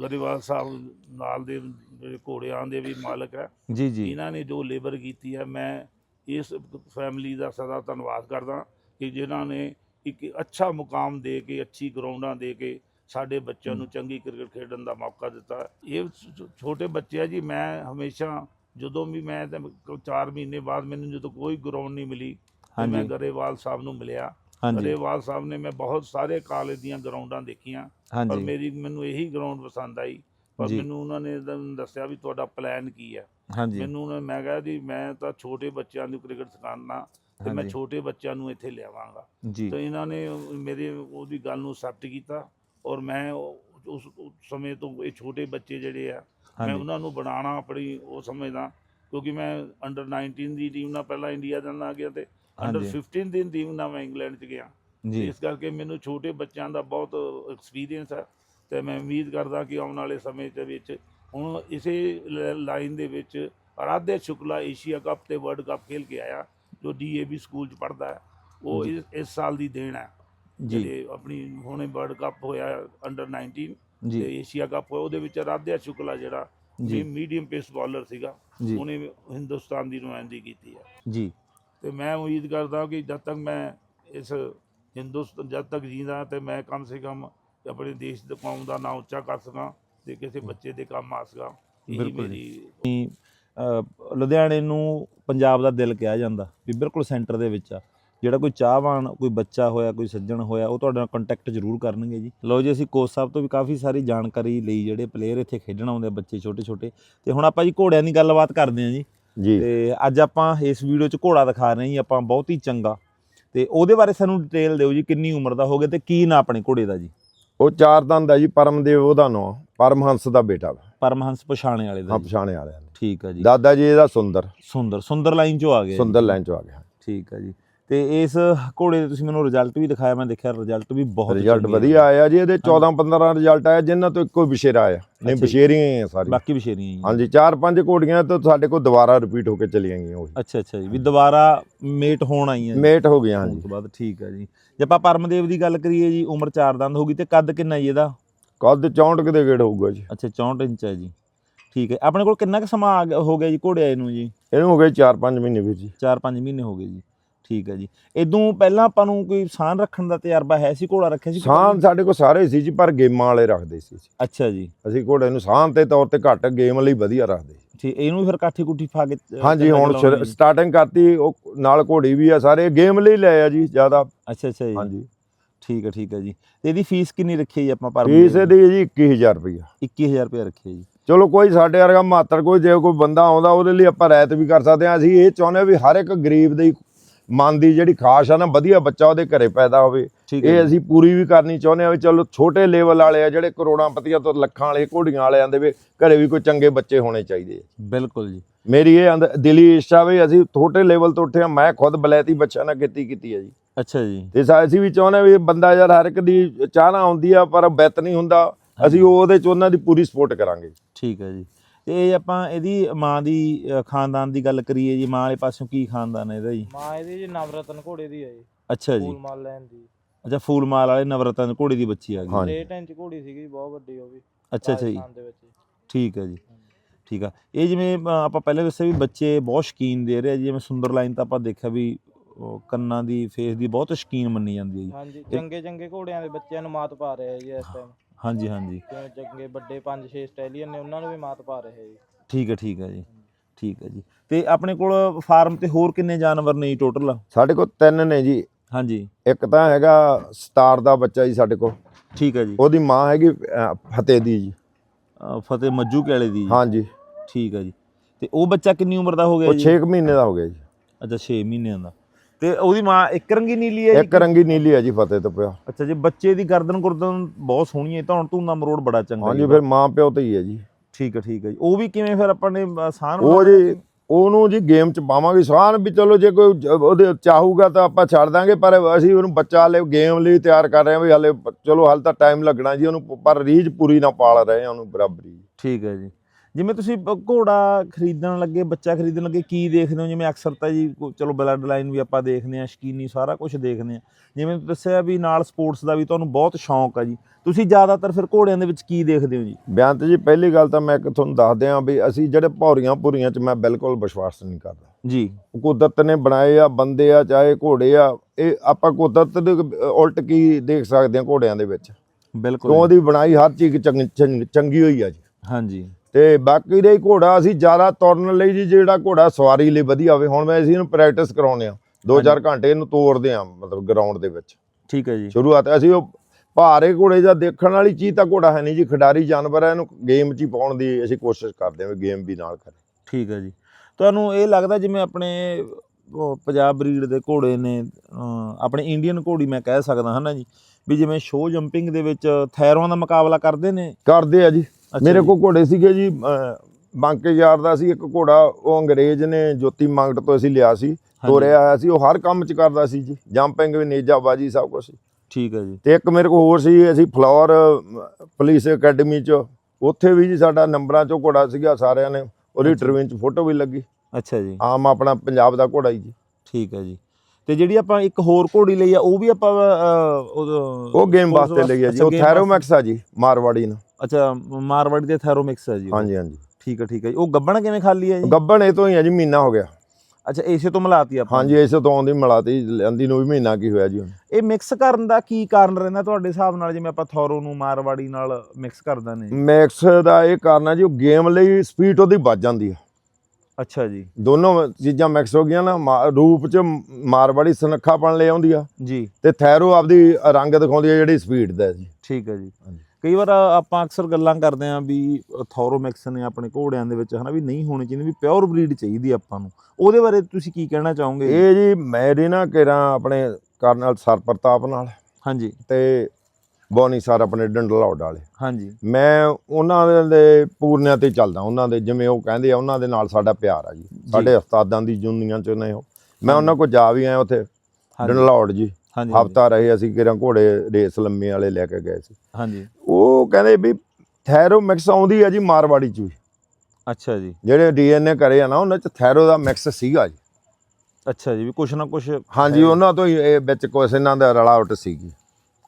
ਗਰੇਵਾਲ ਸਾਹਿਬ ਨਾਲ ਦੇ ਜਿਹੜੇ ਘੋੜਿਆਂ ਦੇ ਵੀ ਮਾਲਕ ਹੈ। ਜੀ ਜੀ। ਇਹਨਾਂ ਨੇ ਜੋ ਲੇਬਰ ਕੀਤੀ ਹੈ ਮੈਂ ਇਸ ਫੈਮਿਲੀ ਦਾ ਸਦਾ ਧੰਨਵਾਦ ਕਰਦਾ ਕਿ ਜਿਨ੍ਹਾਂ ਨੇ ਇੱਕ ਅੱਛਾ ਮੁਕਾਮ ਦੇ ਕੇ ਅੱਛੀ ਗਰਾਊਂਡਾਂ ਦੇ ਕੇ ਸਾਡੇ ਬੱਚਿਆਂ ਨੂੰ ਚੰਗੀ ਕ੍ਰਿਕਟ ਖੇਡਣ ਦਾ ਮੌਕਾ ਦਿੱਤਾ। ਇਹ ਛੋਟੇ ਬੱਚੇ ਆ ਜੀ ਮੈਂ ਹਮੇਸ਼ਾ ਜਦੋਂ ਵੀ ਮੈਂ 4 ਮਹੀਨੇ ਬਾਅਦ ਮੈਨੂੰ ਜਦੋਂ ਕੋਈ ਗਰਾਊਂਡ ਨਹੀਂ ਮਿਲੀ ਤੇ ਮੈਂ ਗਰੇਵਾਲ ਸਾਹਿਬ ਨੂੰ ਮਿਲਿਆ। ਹਾਂਜੀ। ਗਰੇਵਾਲ ਸਾਹਿਬ ਨੇ ਮੈਂ ਬਹੁਤ ਸਾਰੇ ਕਾਲਜ ਦੀਆਂ ਗਰਾਊਂਡਾਂ ਦੇਖੀਆਂ ਪਰ ਮੇਰੀ ਮੈਨੂੰ ਇਹੀ ਗਰਾਊਂਡ ਪਸੰਦ ਆਈ ਪਰ। ਮੈਨੂੰ ਉਹਨਾਂ ਨੇ ਦੱਸਿਆ ਵੀ ਤੁਹਾਡਾ ਪਲਾਨ ਕੀ ਹੈ। ਮੈਨੂੰ ਉਹਨਾਂ ਮੈਂ ਕਿਹਾ ਜੀ ਮੈਂ ਤਾਂ ਛੋਟੇ ਬੱਚਿਆਂ ਨੂੰ ਕ੍ਰਿਕਟ ਸਿਖਾਉਣਾ ਤੇ ਮੈਂ। ਛੋਟੇ ਬੱਚਿਆਂ ਨੂੰ ਇੱਥੇ ਲਿਆਵਾਂਗਾ। ਤੇ ਇਹਨਾਂ ਨੇ ਮੇਰੇ ਉਹਦੀ ਗੱਲ ਨੂੰ ਐਕਸੈਪਟ ਕੀਤਾ ਔਰ ਮੈਂ ਉਸ ਸਮੇਂ ਤੋਂ ਇਹ ਛੋਟੇ ਬੱਚੇ ਜਿਹੜੇ ਆ ਮੈਂ ਉਹਨਾਂ ਨੂੰ ਬਣਾਉਣਾ ਆਪਣੀ ਉਹ ਸਮਝਦਾ ਕਿਉਂਕਿ ਮੈਂ ਅੰਡਰ 19 ਦੀ ਟੀਮ ਨਾਲ ਪਹਿਲਾਂ ਇੰਡੀਆ ਦਾ ਨਾਲ ਗਿਆ ਤੇ ਅੰਡਰ ਹਾਂਜੀ। 15 ਦੀ ਟੀਮ ਨਾਲ ਮੈਂ ਇੰਗਲੈਂਡ 'ਚ ਗਿਆ। ਜੀ। ਇਸ ਕਰਕੇ ਮੈਨੂੰ ਛੋਟੇ ਬੱਚਿਆਂ ਦਾ ਬਹੁਤ ਐਕਸਪੀਰੀਅੰਸ ਹੈ ਤੇ ਮੈਂ ਉਮੀਦ ਕਰਦਾ ਕਿ ਆਉਣ ਵਾਲੇ ਸਮੇਂ ਦੇ ਵਿੱਚ ਹੁਣ ਇਸੇ ਲਾਈਨ ਦੇ ਵਿੱਚ ਆਰਾਧਿਆ ਸ਼ੁਕਲਾ ਏਸ਼ੀਆ ਕੱਪ ਤੇ ਵਰਲਡ ਕੱਪ ਖੇਲ ਕੇ ਆਇਆ ਜੋ ਡੀਏਬੀ ਸਕੂਲ ਚ ਪੜਦਾ ਹੈ। ਉਹ। ਇਸ ਸਾਲ ਦੀ ਦੇਣ ਹੈ। ਜੀ। ਆਪਣੀ ਹੁਣੇ ਵਰਲਡ ਕੱਪ ਹੋਇਆ ਅੰਡਰ 19 ਤੇ ਜੀ ਏਸ਼ੀਆ ਕੱਪ ਹੋਇਆ ਉਹਦੇ ਵਿੱਚ ਆਰਾਧਿਆ ਸ਼ੁਕਲਾ ਜਿਹੜਾ ਜੀ। ਮੀਡੀਅਮ ਪੇਸ ਬਾਲਰ ਸੀਗਾ ਉਹਨੇ ਹਿੰਦੁਸਤਾਨ ਦੀ ਨੁਮਾਇੰਦਗੀ ਕੀਤੀ ਹੈ। ਜੀ। ਤੇ ਮੈਂ ਉਮੀਦ ਕਰਦਾ ਕਿ ਜਦ ਤੱਕ ਮੈਂ ਇਸ ਹਿੰਦੁਸਤਾਨ ਜਦ ਤੱਕ ਜੀਂਦਾ ਤੇ ਮੈਂ ਕਮ ਸੇ ਕਮ ਆਪਣੇ ਦੇਸ਼ ਦੇ ਕੌਮ ਦਾ ਨਾਂ ਉੱਚਾ ਕਰ ਸਕਾਂ ਤੇ ਕਿਸੇ ਬੱਚੇ ਦੇ ਕੰਮ ਆ ਸਕਾਂ। ਇਹ ਬਿਲਕੁਲ ਜੀ। ਮੇਰੀ ਲੁਧਿਆਣੇ ਨੂੰ ਪੰਜਾਬ ਦਾ ਦਿਲ ਕਿਹਾ ਜਾਂਦਾ ਵੀ ਬਿਲਕੁਲ ਸੈਂਟਰ ਦੇ ਵਿੱਚ ਆ। ਜਿਹੜਾ ਕੋਈ ਚਾਹਵਾਨ ਕੋਈ ਬੱਚਾ ਹੋਇਆ ਕੋਈ ਸੱਜਣ ਹੋਇਆ ਉਹ ਤੁਹਾਡੇ ਨਾਲ ਕੰਟੈਕਟ ਜ਼ਰੂਰ ਕਰਨਗੇ ਜੀ। ਲਓ ਜੀ ਅਸੀਂ ਕੋਚ ਸਾਹਿਬ ਤੋਂ ਵੀ ਕਾਫੀ ਸਾਰੀ ਜਾਣਕਾਰੀ ਲਈ ਜਿਹੜੇ ਪਲੇਅਰ ਇੱਥੇ ਖੇਡਣ ਆਉਂਦੇ ਆ ਬੱਚੇ ਛੋਟੇ ਛੋਟੇ ਤੇ ਹੁਣ ਆਪਾਂ ਜੀ ਘੋੜਿਆਂ ਦੀ ਗੱਲਬਾਤ ਕਰਦੇ ਹਾਂ ਜੀ। ਜੀ। ਤੇ ਅੱਜ ਆਪਾਂ ਇਸ ਵੀਡੀਓ 'ਚ ਘੋੜਾ ਦਿਖਾ ਰਹੇ ਹਾਂ ਜੀ ਆਪਾਂ ਬਹੁਤ ਹੀ ਚੰਗਾ। ਤੇ ਉਹਦੇ ਬਾਰੇ ਸਾਨੂੰ ਡਿਟੇਲ ਦਿਓ ਜੀ ਕਿੰਨੀ ਉਮਰ ਦਾ ਹੋਗੇ ਤੇ ਕੀ ਨਾਂ ਆਪਣੇ ਘੋੜੇ ਦਾ ਜੀ? ਉਹ ਚਾਰ ਦੰਦ ਹੈ ਜੀ ਪਰਮਦੇਵ ਉਹਦਾ ਨਾਂ ਪਰਮਹੰਸ ਦਾ ਬੇਟਾ। ਵਾ ਪਰਮਹੰਸ ਪਛਾਣੇ ਵਾਲੇ ਦਾ ਹਾਂ ਜੀ। ਪਛਾਣੇ ਵਾਲਿਆਂ ਨੇ ਠੀਕ ਹੈ ਜੀ। ਦਾਦਾ ਜੀ ਇਹਦਾ ਸੁੰਦਰ। ਸੁੰਦਰ ਸੁੰਦਰ ਲਾਈਨ 'ਚੋਂ ਆ ਗਏ। ਸੁੰਦਰ ਲਾਈਨ ਚ ਆ ਗਿਆ। ਠੀਕ ਹੈ ਜੀ। ਤੇ ਇਸ ਘੋੜੇ ਦੇ ਤੁਸੀਂ ਮੈਨੂੰ ਰਿਜ਼ਲਟ ਵੀ ਦਿਖਾਇਆ ਮੈਂ ਦੇਖਿਆ ਰਿਜ਼ਲਟ ਵੀ ਬਹੁਤ ਰਿਜ਼ਲਟ ਵਧੀਆ। ਆਇਆ ਜੀ ਇਹਦੇ 14 15 ਰਿਜ਼ਲਟ ਆਇਆ ਜਿਨ੍ਹਾਂ ਤੋਂ ਇੱਕੋ ਵਿਸ਼ੇਰਾ ਆਇਆ। ਨਹੀਂ। ਵਿਸ਼ੇਰੀਆਂ ਹੀ ਆ ਸਾਰੀਆਂ। ਬਾਕੀ ਵਿਸ਼ੇਰੀਆਂ ਜੀ ਹਾਂਜੀ ਚਾਰ ਪੰਜ ਘੋੜੀਆਂ ਤਾਂ ਸਾਡੇ ਕੋਲ ਦੁਬਾਰਾ ਰਿਪੀਟ ਹੋ ਕੇ ਚਲੀਆਂ ਗਈਆਂ ਉਹ। ਅੱਛਾ ਅੱਛਾ ਜੀ ਵੀ ਦੁਬਾਰਾ ਮੇਟ ਹੋਣ ਆਈਆਂ ਜੀ। ਮੇਟ ਹੋ ਗਈਆਂ ਹਾਂਜੀ। ਤੋਂ ਬਾਅਦ ਠੀਕ ਹੈ ਜੀ। ਜੇ ਆਪਾਂ ਪਰਮਦੇਵ ਦੀ ਗੱਲ ਕਰੀਏ ਜੀ ਉਮਰ ਚਾਰ ਦੰਦ ਹੋਗੀ ਤੇ ਕੱਦ ਕਿੰਨਾ ਜੀ ਇਹਦਾ? ਕੱਦ 64 ਕੁ ਦੇ ਗੇੜ ਹੋਊਗਾ ਜੀ। ਅੱਛਾ 64 ਇੰਚ ਹੈ ਜੀ। ਠੀਕ ਹੈ ਆਪਣੇ ਕੋਲ ਕਿੰਨਾ ਕੁ ਸਮਾਂ ਹੋ ਗਿਆ ਜੀ ਘੋੜੇ ਆਏ ਨੂੰ ਜੀ? ਇਹਨੂੰ ਹੋ ਗਏ 4-5 ਮਹੀਨੇ ਵਿੱਚ ਜੀ। 4-5 ਮਹੀਨੇ ਹੋ ਗਏ ਜੀ। ਠੀਕ ਹੈ ਜੀ। ਇਦੋਂ ਪਹਿਲਾਂ ਆਪਾਂ ਨੂੰ ਕੋਈ ਸਾਨ ਰੱਖਣ ਦਾ ਤਜਰਬਾ ਹੈ ਸੀ ਘੋੜਾ ਰੱਖਿਆ ਸੀ ਸਾਨ ਸਾਡੇ ਕੋਲ ਸਾਰੇ ਸੀ ਜੀ ਪਰ ਗੇਮਾਂ ਵਾਲੇ ਰੱਖਦੇ ਸੀ। ਅੱਛਾ ਜੀ। ਅਸੀਂ ਘੋੜੇ ਨੂੰ ਸਾਨ ਤੇ ਤੌਰ ਤੇ ਘੱਟ ਗੇਮ ਲਈ ਵਧੀਆ ਰੱਖਦੇ। ਠੀਕ ਇਹਨੂੰ ਫਿਰ ਕਾਠੀ ਕੁੱਠੀ ਪਾ ਕੇ ਹਾਂਜੀ ਹੁਣ? ਸਟਾਰਟਿੰਗ ਕਰਤੀ ਉਹ ਨਾਲ ਘੋੜੀ ਵੀ ਆ ਸਾਰੇ ਗੇਮ ਲਈ ਲਏ ਆ ਜੀ ਜ਼ਿਆਦਾ। ਅੱਛਾ ਅੱਛਾ ਜੀ। ਹਾਂਜੀ। ਠੀਕ ਹੈ ਠੀਕ ਹੈ ਜੀ। ਤੇ ਇਹਦੀ ਫੀਸ ਕਿੰਨੀ ਰੱਖੀ ਹੈ ਜੀ ਆਪਾਂ ਪਰ ਫੀਸ ਇਹਦੀ ਜੀ 21000 ਰੁਪਇਆ 21000 ਰੁਪਏ ਰੱਖੀ ਹੈ ਜੀ। ਚਲੋ ਕੋਈ ਸਾਡੇ ਵਰਗਾ ਮਾਤਰ ਕੋਈ ਜੇ ਕੋਈ ਬੰਦਾ ਆਉਂਦਾ ਉਹਦੇ ਲਈ ਆਪਾਂ ਰਾਇਤ ਵੀ ਕਰ ਸਕਦੇ ਹਾਂ। ਅਸੀਂ ਇਹ ਚਾਹੁੰਦੇ ਵੀ ਹਰ ਇੱਕ ਗਰੀਬ ਦੀ ਮਨ ਦੀ ਜਿਹੜੀ ਖਾਸ਼ ਆ ਨਾ ਵਧੀਆ ਬੱਚਾ ਉਹਦੇ ਘਰੇ ਪੈਦਾ ਹੋਵੇ। ਇਹ। ਅਸੀਂ ਪੂਰੀ ਵੀ ਕਰਨੀ ਚਾਹੁੰਦੇ ਹਾਂ ਵੀ ਚਲੋ ਛੋਟੇ ਲੈਵਲ ਵਾਲੇ ਆ ਜਿਹੜੇ ਕਰੋੜਾਂ ਪਤੀਆਂ ਤੋਂ ਲੱਖਾਂ ਵਾਲੇ ਘੋੜੀਆਂ ਵਾਲਿਆਂ ਦੇ ਵੀ ਘਰੇ ਵੀ ਕੋਈ ਚੰਗੇ ਬੱਚੇ ਹੋਣੇ ਚਾਹੀਦੇ ਆ। ਬਿਲਕੁਲ ਜੀ। ਮੇਰੀ ਇਹ ਦਿਲੀ ਇੱਛਾ ਵੀ ਅਸੀਂ ਛੋਟੇ ਲੈਵਲ ਤੋਂ ਉੱਠੇ ਆ ਮੈਂ ਖੁਦ ਬਲੈਤੀ ਬੱਚਾ ਨਾਲ ਕੀਤੀ ਕੀਤੀ ਹੈ ਜੀ। ਅੱਛਾ ਜੀ। ਤੇ ਅਸੀਂ ਵੀ ਚਾਹੁੰਦੇ ਵੀ ਬੰਦਾ ਯਾਰ ਹਰ ਇੱਕ ਦੀ ਚਾਹਨਾ ਆਉਂਦੀ ਆ ਪਰ ਬਿੱਤ ਨਹੀਂ ਹੁੰਦਾ। ਅਸੀਂ ਉਹਦੇ ਚ ਉਹਨਾਂ ਦੀ ਪੂਰੀ ਸਪੋਰਟ ਕਰਾਂਗੇ। ਠੀਕ ਹੈ ਜੀ। ਤੇ ਇਹ ਆਪਾਂ ਇਹਦੀ ਮਾਂ ਦੀ ਅ, ਖਾਨਦਾਨ ਦੀ ਗੱਲ ਕਰੀਏ ਜੀ ਮਾਂ ਵਾਲੇ ਪਾਸੋਂ ਕੀ ਖਾਨਦਾਨ ਹੈ ਇਹਦਾ ਜੀ? ਮਾਂ ਇਹਦੀ ਜੀ ਨਵਰਤਨ ਘੋੜੇ ਦੀ ਹੈ ਜੀ। ਅੱਛਾ ਜੀ। ਫੂਲ ਮਾਲ ਲੈਣ ਦੀ। ਅੱਛਾ ਫੂਲ ਮਾਲ ਵਾਲੇ ਨਵਰਤਨ ਘੋੜੀ ਦੀ ਬੱਚੀ ਆ ਗਈ। ਹਾਂਜੀ। ਰੇਟ ਇੰਚ ਘੋੜੀ ਸੀਗੀ ਬਹੁਤ ਵੱਡੀ ਉਹ ਵੀ। ਅੱਛਾ ਅੱਛਾ ਜੀ। ਰਾਜਸਥਾਨ ਦੇ ਵਿੱਚ। ਠੀਕ ਹੈ ਜੀ। ਠੀਕ ਆ। ਇਹ ਜਿਵੇਂ ਅ, ਆਪਾਂ ਪਹਿਲਾਂ ਦੱਸਿਆ ਵੀ ਬੱਚੇ ਬਹੁਤ ਸ਼ੌਕੀਨ ਦੇ ਰਹੇ ਆ ਜੀ, ਜਿਵੇਂ ਸੁੰਦਰ ਲਾਈਨ ਤਾਂ ਆਪਾਂ ਦੇਖਿਆ ਵੀ ਉਹ ਕੰਨਾਂ ਦੀ ਫੇਸ ਦੀ ਬਹੁਤ ਸ਼ੌਕੀਨ ਮੰਨੀ ਜਾਂਦੀ ਹੈ ਜੀ। ਹਾਂਜੀ ਚੰਗੇ ਚੰਗੇ ਘੋੜਿਆਂ ਦੇ ਬੱਚਿਆਂ ਨੂੰ ਮਾਤ ਪਾ ਰਹੇ ਜੀ ਇਸ ਟਾਈਮ ਹਾਂਜੀ ਹਾਂਜੀ। ਜਿਵੇਂ ਚੰਗੇ ਵੱਡੇ 5-6 ਸਟੈਲੀਅਨ ਨੇ ਉਹਨਾਂ ਨੂੰ ਵੀ ਮਾਤ ਪਾ ਰਹੇ ਜੀ। ਠੀਕ ਹੈ ਠੀਕ ਹੈ ਜੀ। ਠੀਕ ਹੈ ਜੀ। ਤੇ ਆਪਣੇ ਕੋਲ ਫਾਰਮ ਤੇ ਹੋਰ ਕਿੰਨੇ ਜਾਨਵਰ ਨੇ ਜੀ ਟੋਟਲ? ਸਾਡੇ ਕੋਲ ਤਿੰਨ ਨੇ ਜੀ। ਹਾਂਜੀ। ਇੱਕ ਤਾਂ ਹੈਗਾ ਸਟਾਰ ਦਾ ਬੱਚਾ ਜੀ ਸਾਡੇ ਕੋਲ। ਠੀਕ ਹੈ ਜੀ। ਉਹਦੀ ਮਾਂ ਹੈਗੀ ਅਹ, ਫਤਿਹ ਦੀ ਜੀ। ਅ, ਫਤਿਹ ਮੱਜੂ ਕੇਲੇ ਦੀ ਜੀ। ਹਾਂਜੀ। ਠੀਕ ਹੈ ਜੀ। ਤੇ ਉਹ ਬੱਚਾ ਕਿੰਨੀ ਉਮਰ ਦਾ ਹੋ ਗਿਆ ਉਹ ਜੀ? 6 ਮਹੀਨੇ ਦਾ ਹੋ ਗਿਆ ਜੀ। ਅੱਛਾ 6 ਮਹੀਨਿਆਂ ਦਾ। ਤੇ ਉਹਦੀ ਮਾਂ ਇੱਕ ਰੰਗੀ ਨੀਲੀ ਹੈ ਇੱਕ ਰੰਗੀ ਨੀਲੀ ਹੈ ਜੀ ਫਤਿਹ ਤੋਂ ਪਿਆ ਅੱਛਾ ਜੀ ਬੱਚੇ ਦੀ ਗਰਦਨ ਗੁਰਦਨ ਬਹੁਤ ਸੋਹਣੀ ਹੈ ਧੌਣ ਧੂਨ ਦਾ ਮਰੋੜ ਬੜਾ ਚੰਗਾ ਹਾਂਜੀ ਜੀ। ਫਿਰ ਮਾਂ ਪਿਓ ਤੇ ਹੀ ਹੈ ਜੀ। ਠੀਕ ਹੈ ਠੀਕ ਹੈ ਜੀ। ਉਹ ਵੀ ਕਿਵੇਂ ਫਿਰ ਆਪਾਂ ਨੇ ਸਾਨ ਉਹ ਜੀ ਉਹਨੂੰ ਜੀ ਗੇਮ ਚ ਪਾਵਾਂਗੇ। ਸਾਨ ਵੀ ਚਲੋ ਜੇ ਕੋਈ ਜ- ਉਹਦੇ ਚਾਹੂਗਾ ਤਾਂ ਆਪਾਂ ਛੱਡ ਦਾਂਗੇ ਪਰ ਅਸੀਂ ਉਹਨੂੰ ਬੱਚਾ ਲਈ ਗੇਮ ਲਈ ਤਿਆਰ ਕਰ ਰਹੇ ਹਾਂ ਵੀ ਹਲੇ ਚਲੋ ਹਾਲ ਤਾਂ ਟਾਈਮ ਲੱਗਣਾ ਜੀ ਉਹਨੂੰ ਪਰ ਰੀਝ ਪੂਰੀ ਨਾ ਪਾਲ ਰਹੇ ਹਾਂ ਉਹਨੂੰ ਬਰਾਬਰੀ। ਠੀਕ ਹੈ ਜੀ। ਜਿਵੇਂ ਤੁਸੀਂ ਘੋੜਾ ਖਰੀਦਣ ਲੱਗੇ ਬੱਚਾ ਖਰੀਦਣ ਲੱਗੇ ਕੀ ਦੇਖਦੇ ਹੋ? ਜਿਵੇਂ ਅਕਸਰ ਤਾਂ ਜੀ ਚਲੋ ਬਲੱਡ ਲਾਈਨ ਵੀ ਆਪਾਂ ਦੇਖਦੇ ਹਾਂ ਸ਼ਕੀਨੀ ਸਾਰਾ ਕੁਝ ਦੇਖਦੇ ਹਾਂ। ਜਿਵੇਂ ਤੁਸੀਂ ਦੱਸਿਆ ਵੀ ਨਾਲ ਸਪੋਰਟਸ ਦਾ ਵੀ ਤੁਹਾਨੂੰ ਬਹੁਤ ਸ਼ੌਂਕ ਆ ਜੀ। ਤੁਸੀਂ ਜ਼ਿਆਦਾਤਰ ਫਿਰ ਘੋੜਿਆਂ ਦੇ ਵਿੱਚ ਕੀ ਦੇਖਦੇ ਹੋ ਜੀ? ਬਿਆਨ ਤੇ ਜੀ ਪਹਿਲੀ ਗੱਲ ਤਾਂ ਮੈਂ ਇੱਕ ਤੁਹਾਨੂੰ ਦੱਸ ਦਿਆਂ ਵੀ ਅਸੀਂ ਜਿਹੜੇ ਭੌਰੀਆਂ ਭੂਰੀਆਂ ਚ ਮੈਂ ਬਿਲਕੁਲ ਵਿਸ਼ਵਾਸ ਨਹੀਂ ਕਰਦਾ। ਜੀ। ਕੁਦਰਤ ਨੇ ਬਣਾਏ ਆ ਬੰਦੇ ਆ ਚਾਹੇ ਘੋੜੇ ਆ ਇਹ ਆਪਾਂ ਕੁਦਰਤ ਦੇ ਉਲਟ ਕੀ ਦੇਖ ਸਕਦੇ ਆ ਘੋੜਿਆਂ ਦੇ ਵਿੱਚ? ਬਿਲਕੁਲ ਕਿਉਂ ਉਹਦੀ ਬਣਾਈ ਹਰ ਚੀਜ਼ ਚੰਗੀ ਹੋਈ ਆ ਜੀ। ਹਾਂਜੀ। ਤੇ ਬਾਕੀ ਦੇ ਘੋੜਾ ਅਸੀਂ ਜ਼ਿਆਦਾ ਤੁਰਨ ਲਈ ਜੀ ਜਿਹੜਾ ਘੋੜਾ ਸਵਾਰੀ ਲਈ ਵਧੀਆ ਹੋਵੇ। ਹੁਣ ਮੈਂ ਅਸੀਂ ਇਹਨੂੰ ਪ੍ਰੈਕਟਿਸ ਕਰਾਉਂਦੇ ਆ 2-4 ਘੰਟੇ ਇਹਨੂੰ ਤੋਰਦੇ ਆ ਮਤਲਬ ਗਰਾਊਂਡ ਦੇ ਵਿੱਚ। ਠੀਕ ਹੈ ਜੀ। ਸ਼ੁਰੂਆਤ ਅਸੀਂ ਉਹ ਭਾਰੇ ਘੋੜੇ ਜਾਂ ਦੇਖਣ ਵਾਲੀ ਚੀਜ਼ ਤਾਂ ਘੋੜਾ ਹੈ ਨਹੀਂ ਜੀ। ਖਿਡਾਰੀ ਜਾਨਵਰ ਹੈ ਇਹਨੂੰ ਗੇਮ 'ਚ ਹੀ ਪਾਉਣ ਦੀ ਅਸੀਂ ਕੋਸ਼ਿਸ਼ ਕਰਦੇ ਹਾਂ ਗੇਮ ਵੀ ਨਾਲ ਕਰੇ ਠੀਕ ਹੈ ਜੀ। ਤੁਹਾਨੂੰ ਇਹ ਲੱਗਦਾ ਜਿਵੇਂ ਆਪਣੇ ਪੰਜਾਬ ਬਰੀਡ ਦੇ ਘੋੜੇ ਨੇ ਆਪਣੇ ਇੰਡੀਅਨ ਘੋੜੀ ਮੈਂ ਕਹਿ ਸਕਦਾ ਹਾਂ ਨਾ ਜੀ? ਵੀ ਜਿਵੇਂ ਸ਼ੋਅ ਜੰਪਿੰਗ ਦੇ ਵਿੱਚ ਥੈਰੋਆਂ ਦਾ ਮੁਕਾਬਲਾ ਕਰਦੇ ਨੇ? ਕਰਦੇ ਆ ਜੀ। ਮੇਰੇ। ਕੋਲ ਘੋੜੇ ਸੀਗੇ ਜੀ ਬਾਂਕੇ ਯਾਰ ਦਾ ਸੀ ਇੱਕ ਘੋੜਾ ਉਹ ਅੰਗਰੇਜ਼ ਨੇ ਜੋਤੀ ਮੰਗਟ ਤੋਂ ਅਸੀਂ ਲਿਆ ਸੀ ਤੋਰਿਆ ਆਇਆ ਸੀ ਉਹ ਹਰ ਕੰਮ 'ਚ ਕਰਦਾ ਸੀ ਜੀ ਜੰਪਿੰਗ ਵੀ ਨੇਜਾਬਾਜੀ ਸਭ ਕੁਝ ਠੀਕ ਹੈ ਜੀ। ਤੇ ਇੱਕ ਮੇਰੇ ਕੋਲ ਹੋਰ ਸੀ ਅਸੀਂ ਫਲੋਰ ਪੁਲਿਸ ਅਕੈਡਮੀ 'ਚ ਉੱਥੇ ਵੀ ਜੀ ਸਾਡਾ ਨੰਬਰਾਂ 'ਚੋਂ ਘੋੜਾ ਸੀਗਾ ਸਾਰਿਆਂ ਨੇ ਉਹਦੀ। ਟਰਵਿਨ 'ਚ ਫੋਟੋ ਵੀ ਲੱਗੀ। ਅੱਛਾ ਜੀ। ਆਮ ਆਪਣਾ ਪੰਜਾਬ ਦਾ ਘੋੜਾ ਹੀ ਜੀ। ਠੀਕ ਹੈ ਜੀ। ਤੇ ਜਿਹੜੀ ਆਪਾਂ ਇੱਕ ਹੋਰ ਘੋੜੀ ਲਈ ਆ ਉਹ ਵੀ ਆਪਾਂ ਉਹ ਗੇਮ ਵਾਸਤੇ ਲਈ ਹੈ ਜੀ ਉਹ ਥੈਰੋਮੈਕਸ ਆ ਜੀ ਮਾਰਵਾੜੀ ਨਾਲ ਅੱਛਾ ਮਾਰਵਾੜੀ ਦੇ ਥੈਰੋਮਿਕਸ ਹੈ ਜੀ। ਹਾਂਜੀ ਹਾਂਜੀ। ਠੀਕ ਹੈ ਠੀਕ ਹੈ ਜੀ। ਉਹ ਗੱਬਣ ਕਿਵੇਂ ਖਾਲੀ ਹੈ ਜੀ? ਗੱਬਣ ਇਹ ਤੋਂ ਹੀ ਹੈ ਜੀ ਮਹੀਨਾ ਹੋ ਗਿਆ। ਅੱਛਾ ਇਸੇ ਤੋਂ ਮਿਲਾਤੀ ਆਪਾਂ। ਹਾਂਜੀ ਇਸੇ ਤੋਂ ਆਉਂਦੀ ਮਿਲਾਤੀ ਲੈਂਦੀ ਨੂੰ ਵੀ ਮਹੀਨਾ ਕੀ ਹੋਇਆ ਜੀ ਇਹ ਮਿਕਸ ਕਰਨ ਦਾ ਕੀ ਕਾਰਨ ਰਹਿੰਦਾ ਤੁਹਾਡੇ ਹਿਸਾਬ ਨਾਲ ਜਿਵੇਂ ਆਪਾਂ ਥੌਰੋ ਨੂੰ ਮਾਰਵਾੜੀ ਨਾਲ ਮਿਕਸ ਕਰ ਦਿੰਦੇ ਮੈਕਸ ਦਾ ਇਹ ਕਾਰਨ ਹੈ ਜੀ ਉਹ ਗੇਮ ਲਈ ਸਪੀਡ ਉਹਦੀ ਵੱਜ ਜਾਂਦੀ ਹੈ ਅੱਛਾ ਜੀ। ਦੋਨੋਂ ਚੀਜ਼ਾਂ ਮਿਕਸ ਹੋ ਗਈਆਂ ਨਾ ਮਾ- ਰੂਪ ਚ ਮਾਰਵਾੜੀ ਸਨੱਖਾਪਣ ਲੈ ਆਉਂਦੀ ਆ ਜੀ। ਤੇ ਥੈਰੋ ਆਪਦੀ ਰੰਗ ਦਿਖਾਉਂਦੀ ਆ ਜਿਹੜੀ ਸਪੀਡ ਦਾ ਜੀ। ਠੀਕ ਹੈ ਜੀ। ਕਈ ਵਾਰ ਆਪਾਂ ਅਕਸਰ ਗੱਲਾਂ ਕਰਦੇ ਆਂ ਵੀ ਥੌਰੋਮਿਕਸ ਨੇ ਆਪਣੇ ਘੋੜਿਆਂ ਦੇ ਵਿੱਚ ਹਨਾ ਵੀ ਨਹੀਂ ਹੋਣੀ ਚਾਹੀਦੀ ਵੀ ਪਿਓਰ ਬਰੀਡ ਚਾਹੀਦੀ ਆਪਾਂ ਨੂੰ। ਉਹਦੇ ਬਾਰੇ ਤੁਸੀਂ ਕੀ ਕਹਿਣਾ ਚਾਹੋਗੇ? ਇਹ ਜੀ ਮੇਰੇ ਨਾ ਕਿਰਾਂ ਆਪਣੇ ਕਰਨਲ ਸਰ ਪ੍ਰਤਾਪ ਨਾਲ। ਹਾਂਜੀ। ਤੇ ਬੋਨੀ ਸਰ ਆਪਣੇ ਡੰਡਲੌਡ ਵਾਲੇ। ਹਾਂਜੀ। ਮੈਂ ਉਹਨਾਂ ਦੇ- ਪੂਰਨਿਆਂ ਤੇ ਚੱਲਦਾ ਉਹਨਾਂ ਦੇ ਜਿਵੇਂ ਉਹ ਕਹਿੰਦੇ ਆ ਉਹਨਾਂ ਦੇ ਨਾਲ ਸਾਡਾ ਪਿਆਰ ਆ ਜੀ। ਸਾਡੇ ਉਸਤਾਦਾਂ ਦੀ ਜੁਨੀਆਂ ਚ ਨੇ ਉਹ। ਮੈਂ ਉਹਨਾਂ ਕੋਲ ਜਾ ਵੀ ਆਇਆ ਉੱਥੇ ਡੰਡਲੌਡ ਜੀ। ਹਫਤਾ ਰਹੇ ਅਸੀਂ ਕਿਰਾਂ ਘੋੜੇ ਰੇਸ ਲੰਮੇ ਵਾਲੇ ਲੈ ਕੇ ਗਏ ਸੀ। ਹਾਂਜੀ। ਉਹ ਕਹਿੰਦੇ ਵੀ ਥੈਰੋ ਮਿਕਸ ਆਉਂਦੀ ਆ ਜੀ ਮਾਰਵਾੜੀ ਚ ਵੀ। ਅੱਛਾ ਜੀ। ਜਿਹੜੇ ਡੀਐਨਏ ਕਰੇ ਆ ਨਾ ਉਹਨਾਂ ਚ ਥੈਰੋ ਦਾ ਮਿਕਸ ਸੀਗਾ ਜੀ। ਅੱਛਾ ਜੀ ਵੀ ਕੁਛ ਨਾ ਕੁਛ ਹਾਂਜੀ। ਉਹਨਾਂ ਤੋਂ ਹੀ ਇਹ ਵਿੱਚ ਕੁਛ ਇਹਨਾਂ ਦਾ ਰਲਾਵਟ ਸੀਗੀ।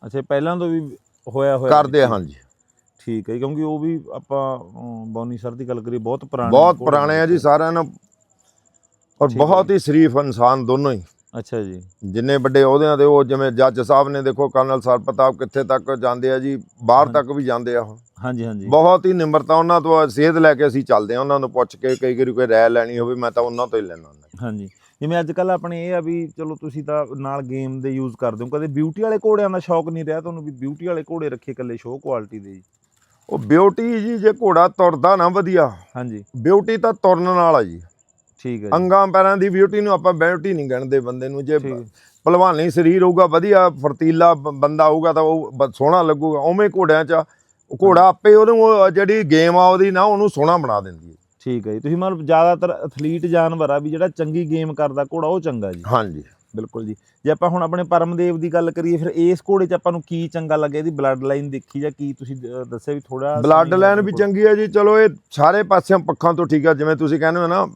ਅੱਛਾ ਪਹਿਲਾਂ ਤੋਂ ਵੀ ਹੋਇਆ ਹੋਇਆ ਕਰਦੇ ਆ ਹਾਂਜੀ। ਠੀਕ ਹੈ ਕਿਉਂਕਿ ਉਹ ਵੀ ਆਪਾਂ ਬੌਨੀ ਸਰ ਦੀ ਗੱਲ ਕਰੀਏ ਬਹੁਤ ਪੁਰਾਣੇ ਬਹੁਤ ਪੁਰਾਣੇ ਆ ਜੀ। ਸਾਰਿਆਂ ਨੂੰ। ਔਰ ਬਹੁਤ ਹੀ ਸ਼ਰੀਫ ਇਨਸਾਨ ਦੋਨੋਂ ਹੀ। ਅੱਛਾ ਜੀ। ਜਿੰਨੇ ਵੱਡੇ ਅਹੁਦਿਆਂ ਤੇ ਉਹ ਜਿਵੇਂ ਜੱਜ ਸਾਹਿਬ ਨੇ ਦੇਖੋ ਕਰਨਲ ਸਰ ਪ੍ਰਤਾਪ ਕਿੱਥੇ ਤੱਕ ਜਾਂਦੇ ਆ ਜੀ ਬਾਹਰ। ਤੱਕ ਵੀ ਜਾਂਦੇ ਆ ਉਹ। ਹਾਂਜੀ ਹਾਂਜੀ। ਬਹੁਤ ਹੀ ਨਿਮਰਤਾ ਉਹਨਾਂ ਤੋਂ ਸੇਧ ਲੈ ਕੇ ਅਸੀਂ ਚੱਲਦੇ ਆ ਉਹਨਾਂ ਨੂੰ ਪੁੱਛ ਕੇ ਕਈ ਵਾਰੀ ਕੋਈ ਰਾਇ ਲੈਣੀ ਹੋਵੇ ਮੈਂ ਤਾਂ ਉਹਨਾਂ ਤੋਂ ਹੀ ਲੈਣਾ ਹਾਂਜੀ। ਜਿਵੇਂ ਅੱਜ ਕੱਲ ਆਪਣੇ ਇਹ ਆ ਵੀ ਚਲੋ ਤੁਸੀਂ ਤਾਂ ਨਾਲ ਗੇਮ ਦੇ ਯੂਜ਼ ਕਰਦੇ ਹੋ ਕਦੇ ਬਿਊਟੀ ਵਾਲੇ ਘੋੜਿਆਂ ਦਾ ਸ਼ੌਕ ਨਹੀਂ ਰਿਹਾ ਤੁਹਾਨੂੰ ਵੀ ਬਿਊਟੀ ਵਾਲੇ ਘੋੜੇ ਰੱਖੇ ਇਕੱਲੇ ਸ਼ੋਅ ਕੁਆਲਿਟੀ ਦੇ ਜੀ? ਉਹ ਬਿਊਟੀ ਜੀ ਜੇ ਘੋੜਾ ਤੁਰਦਾ ਨਾ ਵਧੀਆ ਹਾਂਜੀ। ਬਿਊਟੀ ਤਾਂ ਤੁਰਨ ਨਾਲ ਆ ਜੀ। ਠੀਕ ਹੈ ਜੀ। ਅੰਗਾਂ ਪੈਰਾਂ ਦੀ ਬਿਊਟੀ ਨੂੰ ਆਪਾਂ ਬਿਊਟੀ ਨਹੀਂ ਗਣਦੇ ਬੰਦੇ ਨੂੰ ਜੇ। ਭਲਵਾਨੀ ਸਰੀਰ ਹੋਊਗਾ ਵਧੀਆ ਫਰਤੀਲਾ ਬੰਦਾ ਹੋਊਗਾ ਤਾਂ ਉਹ ਸੋਹਣਾ ਲੱਗੂਗਾ ਉਵੇਂ ਘੋੜਿਆਂ 'ਚ ਘੋੜਾ ਆਪੇ ਉਹਨੂੰ ਉਹ ਜਿਹੜੀ ਗੇਮ ਆ ਉਹਦੀ ਨਾ ਉਹਨੂੰ ਸੋਹਣਾ ਬਣਾ ਦਿੰਦੀ ਹੈ। ਠੀਕ ਹੈ ਜੀ। ਤੁਸੀਂ ਮਤਲਬ ਜ਼ਿਆਦਾਤਰ ਐਥਲੀਟ ਜਾਨਵਰ ਆ ਵੀ ਜਿਹੜਾ ਚੰਗੀ ਗੇਮ ਕਰਦਾ ਘੋੜਾ ਉਹ ਚੰਗਾ ਜੀ। ਹਾਂਜੀ। ਬਿਲਕੁਲ ਜੀ। ਜੇ ਆਪਾਂ ਹੁਣ ਆਪਣੇ ਪਰਮਦੇਵ ਦੀ ਗੱਲ ਕਰੀਏ ਫਿਰ ਇਸ ਘੋੜੇ 'ਚ ਆਪਾਂ ਨੂੰ ਕੀ ਚੰਗਾ ਲੱਗਿਆ? ਇਹਦੀ ਬਲੱਡ ਲਾਈਨ ਦੇਖੀ ਜਾਂ ਕੀ ਤੁਸੀਂ ਦੱਸਿਆ ਵੀ ਥੋੜਾ ਬਲੱਡ ਲਾਈਨ ਵੀ ਚੰਗੀ ਹੈ ਜੀ। ਚਲੋ ਇਹ ਸਾਰੇ ਪਾਸਿਆਂ ਪੱਖਾਂ ਤੋਂ ਠੀਕ ਆ। ਜਿਵੇਂ ਤੁਸੀਂ ਕਹਿੰਦੇ ਹੋ ਨਾ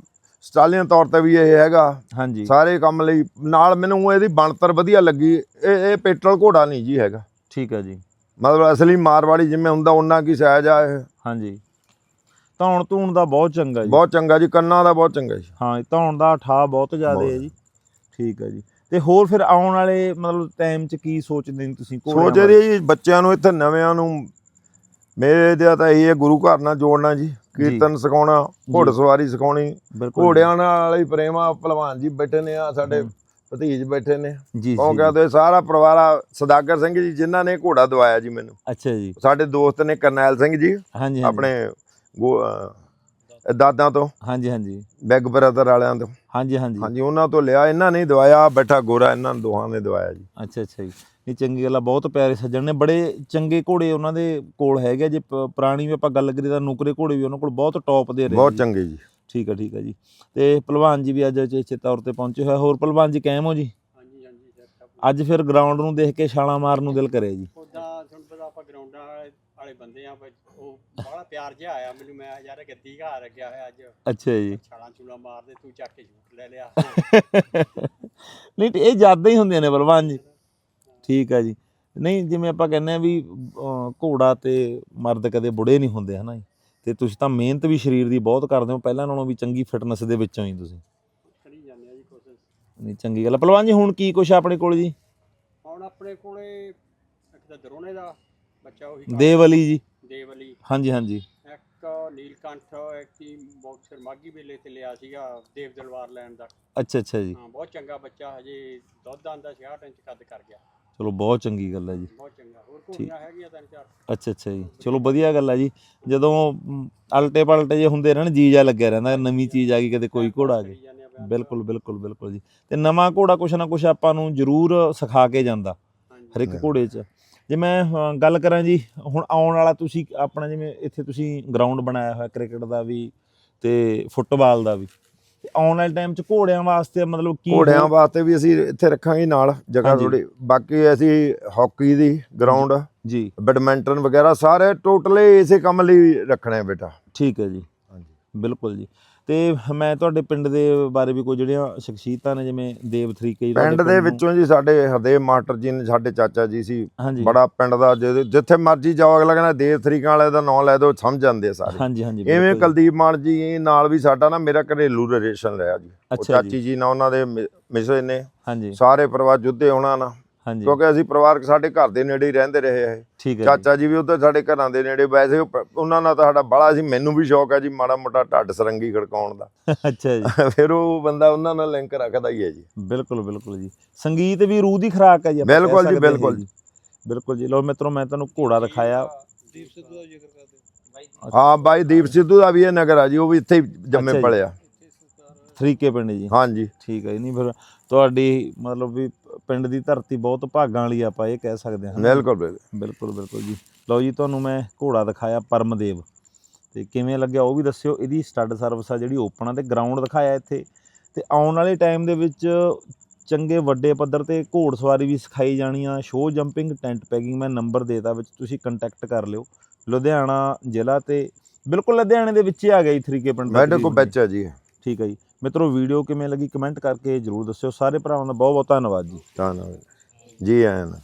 ਸਟਾਲੀਅਨ ਤੌਰ ਤੇ ਵੀ ਇਹ ਹੈਗਾ। ਹਾਂਜੀ। ਸਾਰੇ ਕੰਮ ਲਈ ਨਾਲ ਮੈਨੂੰ ਇਹਦੀ ਬਣਤਰ ਵਧੀਆ ਲੱਗੀ। ਇਹ ਇਹ ਪੈਟਰਲ ਘੋੜਾ ਨਹੀਂ ਜੀ ਹੈਗਾ। ਠੀਕ ਹੈ ਜੀ। ਮਤਲਬ ਅਸਲੀ ਮਾਰਵਾੜੀ ਜਿਵੇਂ ਹੁੰਦਾ ਉਹਨਾਂ ਕੀ ਸਾਇਜ਼ ਆ ਇਹ। ਹਾਂਜੀ। ਧੌਣ ਧੂਣ ਦਾ ਬਹੁਤ ਚੰਗਾ ਜੀ। ਬਹੁਤ ਚੰਗਾ ਜੀ ਕੰਨਾਂ ਦਾ ਬਹੁਤ ਚੰਗਾ ਜੀ। ਹਾਂ ਧੌਣ ਦਾ ਠਾ ਬਹੁਤ ਜ਼ਿਆਦਾ ਹੈ। ਜੀ। ਠੀਕ ਹੈ ਜੀ। ਤੇ ਹੋਰ ਫਿਰ ਆਉਣ ਵਾਲੇ ਮਤਲਬ ਟਾਈਮ 'ਚ ਕੀ ਸੋਚਦੇ ਨੇ ਤੁਸੀਂ? ਘੋੜਿਆਂ ਸੋਚ ਬਾਰੇ? ਰਹੀ ਜੀ ਬੱਚਿਆਂ ਨੂੰ ਇੱਥੇ ਨਵਿਆਂ ਨੂੰ ਮੇਰੇ ਦਾ ਤਾਂ ਇਹ ਗੁਰੂ ਘਰ ਨਾਲ ਜੋੜਨਾ ਜੀ। ਕੀਰਤਨ ਸਿਖਾਉਣਾ ਘੋੜਸਵਾਰੀ ਸਿਖਾਉਣੀ। ਬਿਲਕੁਲ ਘੋੜਿਆਂ ਨਾਲ ਹੀ ਪ੍ਰੇਮ ਆ ਭਲਵਾਨ ਜੀ ਬੈਠੇ ਨੇ ਆ ਸਾਡੇ। ਭਤੀਜ ਬੈਠੇ ਨੇ। ਉਹ ਕਹਿੰਦੇ ਸਾਰਾ ਪਰਿਵਾਰ ਆ ਸਦਾਗਰ ਸਿੰਘ ਜੀ ਜਿਨ੍ਹਾਂ ਨੇ ਘੋੜਾ ਦਵਾਇਆ ਜੀ ਮੈਨੂੰ। ਅੱਛਾ ਜੀ। ਸਾਡੇ ਦੋਸਤ ਨੇ ਕਰਨੈਲ ਸਿੰਘ ਜੀ ਆਪਣੇ ਗੋ- ਅਹ ਦਾਦਾਂ ਤੋਂ? ਹਾਂਜੀ ਹਾਂਜੀ। ਬਿਗ ਬ੍ਰਦਰ ਵਾਲਿਆਂ ਤੋਂ? ਹਾਂਜੀ ਹਾਂਜੀ। ਹਾਂਜੀ ਉਹਨਾਂ ਤੋਂ ਲਿਆ ਇਹਨਾਂ ਨੇ ਹੀ ਦਵਾਇਆ ਬੈਠਾ ਗੋਰਾ ਇਹਨਾਂ ਦੋਹਾਂ ਨੇ ਦਵਾਇਆ ਜੀ। ਅੱਛਾ ਅੱਛਾ ਜੀ। ਨਹੀਂ ਚੰਗੀ ਗੱਲ ਆ ਬਹੁਤ ਪਿਆਰੇ ਸੱਜਣ ਨੇ ਬੜੇ ਚੰਗੇ ਘੋੜੇ ਉਹਨਾਂ ਦੇ ਕੋਲ ਹੈਗੇ ਆ। ਜੇ ਪ- ਪੁਰਾਣੀ ਵੀ ਆਪਾਂ ਗੱਲ ਕਰੀਏ ਤਾਂ ਨੁਕਰੇ ਘੋੜੇ ਵੀ ਉਹਨਾਂ ਕੋਲ ਬਹੁਤ ਟੌਪ ਦੇ ਰਹੇ ਬਹੁਤ ਜੀ। ਚੰਗੇ ਜੀ। ਠੀਕ ਹੈ ਠੀਕ ਹੈ ਜੀ। ਤੇ ਪਹਿਲਵਾਨ ਜੀ ਵੀ ਅੱਜ ਚੇਚੇ ਤੌਰ ਤੇ ਪਹੁੰਚੇ ਹੋਏ ਹੋਰ ਪਹਿਲਵਾਨ ਜੀ ਕਾਇਮ ਹੋ ਜੀ? ਹਾਂਜੀ ਹਾਂਜੀ ਸਰ ਅੱਜ ਫਿਰ ਗਰਾਊਂਡ ਨੂੰ ਦੇਖ ਕੇ ਛਾਲਾਂ ਮਾਰਨ ਨੂੰ ਦਿਲ ਕਰੇ ਜੀ। ਉਦਾਂ ਤੁਹਾਨੂੰ ਪਤਾ ਆਪਾਂ ਗਰਾਊਂਡਾਂ ਵਾਲੇ ਬੰਦੇ ਆ ਉਹ ਬੜਾ ਪਿਆਰ ਜਿਹਾ ਆਇਆ ਮੈਨੂੰ ਮੈਂ ਯਾਰ ਗੱਦੀ ਘਾ ਰੱਖਿਆ ਹੋਇਆ ਅੱਜ। ਅੱਛਾ ਜੀ। ਛਾਲਾਂ ਚੂਲਾਂ ਮਾਰਦੇ ਤੂੰ ਚੱਕ ਕੇ ਝੂਠ ਲੈ ਲਿਆ। ਨਹੀਂ ਤੇ ਇਹ ਜ਼ਿਆਦਾ ਹੀ ਹੁੰਦੀਆਂ ਨੇ ਪਹਿਲਵਾਨ ਜੀ। ਠੀਕ ਆ ਜੀ। ਨਹੀਂ ਜਿਵੇਂ ਆਪਾਂ ਕਹਿੰਦੇ ਆ ਵੀ ਘੋੜਾ ਤੇ ਮਰਦ ਕਦੇ ਬੁੜੇ ਨਹੀਂ ਹੁੰਦੇ ਹਨਾ ਜੀ। ਤੇ ਤੁਸੀਂ ਤਾਂ ਮਿਹਨਤ ਵੀ ਸਰੀਰ ਦੀ ਬਹੁਤ ਕਰਦੇ ਹੋ ਪਹਿਲਾਂ ਨਾਲੋਂ ਵੀ ਚੰਗੀ ਫਿਟਨੈਸ ਦੇ ਵਿੱਚੋਂ ਹੀ ਤੁਸੀਂ। ਕਰੀ ਜਾਂਦੇ ਆ ਜੀ ਕੋਸ਼ਿਸ਼ ਨਹੀਂ ਚੰਗੀ ਗੱਲ। ਪਹਿਲਵਾਨ ਜੀ ਹੁਣ ਕੀ ਕੁਛ ਆਪਣੇ ਕੋਲ ਜੀ? ਹੁਣ ਆਪਣੇ ਕੋਲੇ ਇੱਕ ਤਾਂ ਦਰੋਨੇ ਦਾ ਬੱਚਾ ਉਹੀ ਦੇਵਲੀ ਜੀ। ਦੇਵਲੀ। ਹਾਂਜੀ ਹਾਂਜੀ। ਇੱਕ ਨੀਲਕੰਠ ਇੱਕ ਹੀ ਬਾਕਸਰ ਮਾਗੀ ਵੇਲੇ ਤੇ ਲਿਆ ਸੀਗਾ ਦੇਵ ਦਲਵਾਰ ਲੈਣ ਦਾ। ਅੱਛਾ ਅੱਛਾ ਜੀ। ਹਾਂ ਬਹੁਤ ਚੰਗਾ ਬੱਚਾ ਹਜੇ ਦੁੱਧ ਆਂਦਾ 66 ਇੰਚ ਕੱਦ ਕਰ ਗਿਆ। ਚਲੋ ਬਹੁਤ ਚੰਗੀ ਗੱਲ ਹੈ ਜੀ। ਬਹੁਤ ਚੰਗਾ ਹੋਰ ਘੋੜੀਆਂ ਹੈਗੀਆਂ ਤਿੰਨ ਚਾਰ? ਅੱਛਾ ਅੱਛਾ ਜੀ। ਚਲੋ ਵਧੀਆ ਗੱਲ ਆ ਜੀ। ਜਦੋਂ ਅਲਟੇ ਪਲਟੇ ਜੇ ਹੁੰਦੇ ਰਹਿਣ ਜੀ ਜਾ ਲੱਗਿਆ ਰਹਿੰਦਾ ਨਵੀਂ ਚੀਜ਼ ਆ ਗਈ ਕਦੇ ਕੋਈ ਘੋੜਾ ਆ ਗਿਆ। ਬਿਲਕੁਲ ਬਿਲਕੁਲ ਬਿਲਕੁਲ ਜੀ। ਤੇ ਨਵਾਂ ਘੋੜਾ ਕੁਛ ਨਾ ਕੁਛ ਆਪਾਂ ਨੂੰ ਜ਼ਰੂਰ ਸਿਖਾ ਕੇ ਜਾਂਦਾ। ਹਰ ਇੱਕ ਹਾਂ। ਘੋੜੇ 'ਚ। ਜੇ ਮੈਂ ਗੱਲ ਕਰਾਂ ਜੀ ਹੁਣ ਆਉਣ ਵਾਲਾ ਤੁਸੀਂ ਆਪਣਾ ਜਿਵੇਂ ਇੱਥੇ ਤੁਸੀਂ ਗਰਾਊਂਡ ਬਣਾਇਆ ਹੋਇਆ ਕ੍ਰਿਕਟ ਦਾ ਵੀ ਤੇ ਫੁੱਟਬਾਲ ਦਾ ਵੀ ਆਉਣ ਵਾਲੇ ਟਾਈਮ 'ਚ ਘੋੜਿਆਂ ਵਾਸਤੇ ਮਤਲਬ ਕੀ ਘੋੜਿਆਂ ਵਾਸਤੇ ਵੀ ਅਸੀਂ ਇੱਥੇ ਰੱਖਾਂਗੇ ਨਾਲ ਜਗ੍ਹਾ। ਥੋੜੀ ਬਾਕੀ ਅਸੀਂ ਹਾਕੀ ਦੀ ਗਰਾਊਂਡ ਜੀ। ਬੈਡਮਿੰਟਨ ਵਗੈਰਾ ਸਾਰੇ ਟੋਟਲੀ ਇਸੇ ਕੰਮ ਲਈ ਰੱਖਣੇ ਬੇਟਾ। ਠੀਕ ਹੈ ਜੀ। ਹਾਂਜੀ। ਬਿਲਕੁਲ ਜੀ। ਤੇ ਮੈਂ ਤੁਹਾਡੇ ਪਿੰਡ ਦੇ ਬਾਰੇ ਵੀ ਕੋਈ ਜਿਹੜੀਆਂ ਸ਼ਖਸੀਅਤਾਂ ਨੇ ਜਿਵੇਂ ਦੇਵ ਥਰੀਕੇ ਜੀ ਪਿੰਡ ਦੇ ਵਿੱਚੋਂ ਜੀ ਸਾਡੇ ਹਰਦੇਵ ਮਾਸਟਰ ਜੀ ਨੇ ਸਾਡੇ ਚਾਚਾ ਜੀ ਸੀ। ਬੜਾ ਪਿੰਡ ਦਾ ਜਿੱਥੇ ਮਰਜ਼ੀ ਜਾਓ ਅਗਲਾ ਕਹਿੰਦਾ ਦੇਵ ਤਰੀਕਾਂ ਵਾਲੇ ਦਾ ਨਾਂ ਲੈ ਦਿਓ ਸਮਝ ਜਾਂਦੇ ਆ ਸਾਰੇ। ਹਾਂਜੀ ਹਾਂਜੀ ਐਵੇਂ। ਕੁਲਦੀਪ ਮਾਨ ਜੀ ਨਾਲ ਵੀ ਸਾਡਾ ਨਾ ਮੇਰਾ ਘਰੇਲੂ ਰਿਲੇਸ਼ਨ ਰਿਹਾ ਜੀ। ਚਾਚੀ ਜੀ ਨਾਲ ਉਹਨਾਂ ਦੇ ਮਿਸੇ ਨੇ। ਹਾਂਜੀ। ਸਾਰੇ ਪਰਿਵਾਰ ਜੁੱਦੇ ਉਹਨਾਂ ਨਾਲ। ਕਿਉਂਕਿ ਅਸੀਂ ਪਰਿਵਾਰ ਸਾਡੇ ਘਰ ਦੇ ਨੇੜੇ ਹੀ ਰਹਿੰਦੇ ਰਹੇ ਆ ਇਹ। ਚਾਚਾ ਜੀ ਵੀ ਉੱਧਰ ਸਾਡੇ ਘਰਾਂ ਦੇ ਨੇੜੇ ਵੈਸੇ ਉਹਨਾਂ ਨਾਲ ਤਾਂ ਸਾਡਾ ਬਾਲਾ ਸੀ ਮੈਨੂੰ ਵੀ ਸ਼ੌਕ ਹੈ ਜੀ ਮਾੜਾ ਮੋਟਾ ਢੱਡ ਸਰੰਗੀ ਖੜਕਾਉਣ ਦਾ। ਅੱਛਾ ਜੀ। ਫਿਰ ਉਹ ਬੰਦਾ ਉਹਨਾਂ ਨਾਲ ਲਿੰਕ ਰੱਖਦਾ ਹੀ ਹੈ ਜੀ। ਬਿਲਕੁਲ ਬਿਲਕੁਲ ਜੀ। ਸੰਗੀਤ ਵੀ ਰੂਹ ਦੀ ਖੁਰਾਕ ਹੈ ਜੀ ਬਿਲਕੁਲ ਜੀ, ਬਿਲਕੁਲ। ਜੀ। ਬਿਲਕੁਲ ਜੀ। ਲੋ ਮਿੱਤਰੋ ਮੈਂ ਤੁਹਾਨੂੰ ਘੋੜਾ ਦਿਖਾਇਆ। ਦੀਪ ਸਿੱਧੂ ਦਾ ਜ਼ਿਕਰ ਕਰਦੇ ਹਾਂ। ਬਾਈ ਦੀਪ ਸਿੱਧੂ ਦਾ ਵੀ ਇਹ ਨਗਰ ਆ ਜੀ ਉਹ ਵੀ ਇੱਥੇ ਜੰਮੇ। ਪਲਿਆ ਇੱਥੇ ਸੁਲਤਾਨ ਥਰੀਕੇ ਪਿੰਡ ਜੀ। ਹਾਂਜੀ। ਠੀਕ ਹੈ ਜੀ। ਨਹੀਂ ਫਿਰ ਤੁਹਾਡੀ ਮਤਲਬ ਵੀ ਪਿੰਡ ਦੀ ਧਰਤੀ ਬਹੁਤ ਭਾਗਾਂ ਵਾਲੀ ਆਪਾਂ ਇਹ ਕਹਿ ਸਕਦੇ ਹਾਂ। ਬਿਲਕੁਲ ਬਿਲਕੁਲ। ਬਿਲਕੁਲ ਜੀ। ਲਓ ਜੀ ਤੁਹਾਨੂੰ ਮੈਂ ਘੋੜਾ ਦਿਖਾਇਆ ਪਰਮਦੇਵ। ਤੇ ਕਿਵੇਂ ਲੱਗਿਆ ਉਹ ਵੀ ਦੱਸਿਓ ਇਹਦੀ ਸਟੱਡ ਸਰਵਿਸ ਆ ਜਿਹੜੀ ਓਪਨ ਆ ਤੇ ਗਰਾਊਂਡ ਦਿਖਾਇਆ ਇੱਥੇ। ਤੇ ਆਉਣ ਵਾਲੇ ਟਾਈਮ ਦੇ ਵਿੱਚ ਚੰਗੇ ਵੱਡੇ ਪੱਧਰ ਤੇ ਘੋੜ ਸਵਾਰੀ ਵੀ ਸਿਖਾਈ ਜਾਣੀ ਆ। ਸ਼ੋਅ ਜੰਪਿੰਗ ਟੈਂਟ ਪੈਕਿੰਗ ਮੈਂ ਨੰਬਰ ਦੇਤਾ ਵਿੱਚ ਤੁਸੀਂ ਕੰਟੈਕਟ ਕਰ ਲਿਓ। ਲੁਧਿਆਣਾ ਜ਼ਿਲ੍ਹਾ ਤੇ ਬਿਲਕੁਲ ਲੁਧਿਆਣੇ ਦੇ ਵਿੱਚ ਹੀ ਆ ਜੀ ਥਰੀਕੇ ਪਿੰਡ ਦਾ ਮੈਡਮ ਕੋ ਤਕਰੀਬਨ। ਬੱਚਾ ਜੀ। ਠੀਕ ਹੈ ਜੀ। ਮਿੱਤਰੋ ਵੀਡੀਓ ਕਿਵੇਂ ਲੱਗੀ ਕਮੈਂਟ ਕਰਕੇ ਜਰੂਰ ਦੱਸਿਓ। ਸਾਰੇ ਭਰਾਵਾਂ ਦਾ ਬਹੁਤ ਬਹੁਤ ਧੰਨਵਾਦ ਜੀ। ਧੰਨਵਾਦ। ਜੀ ਆਇਆਂ ਨਾ।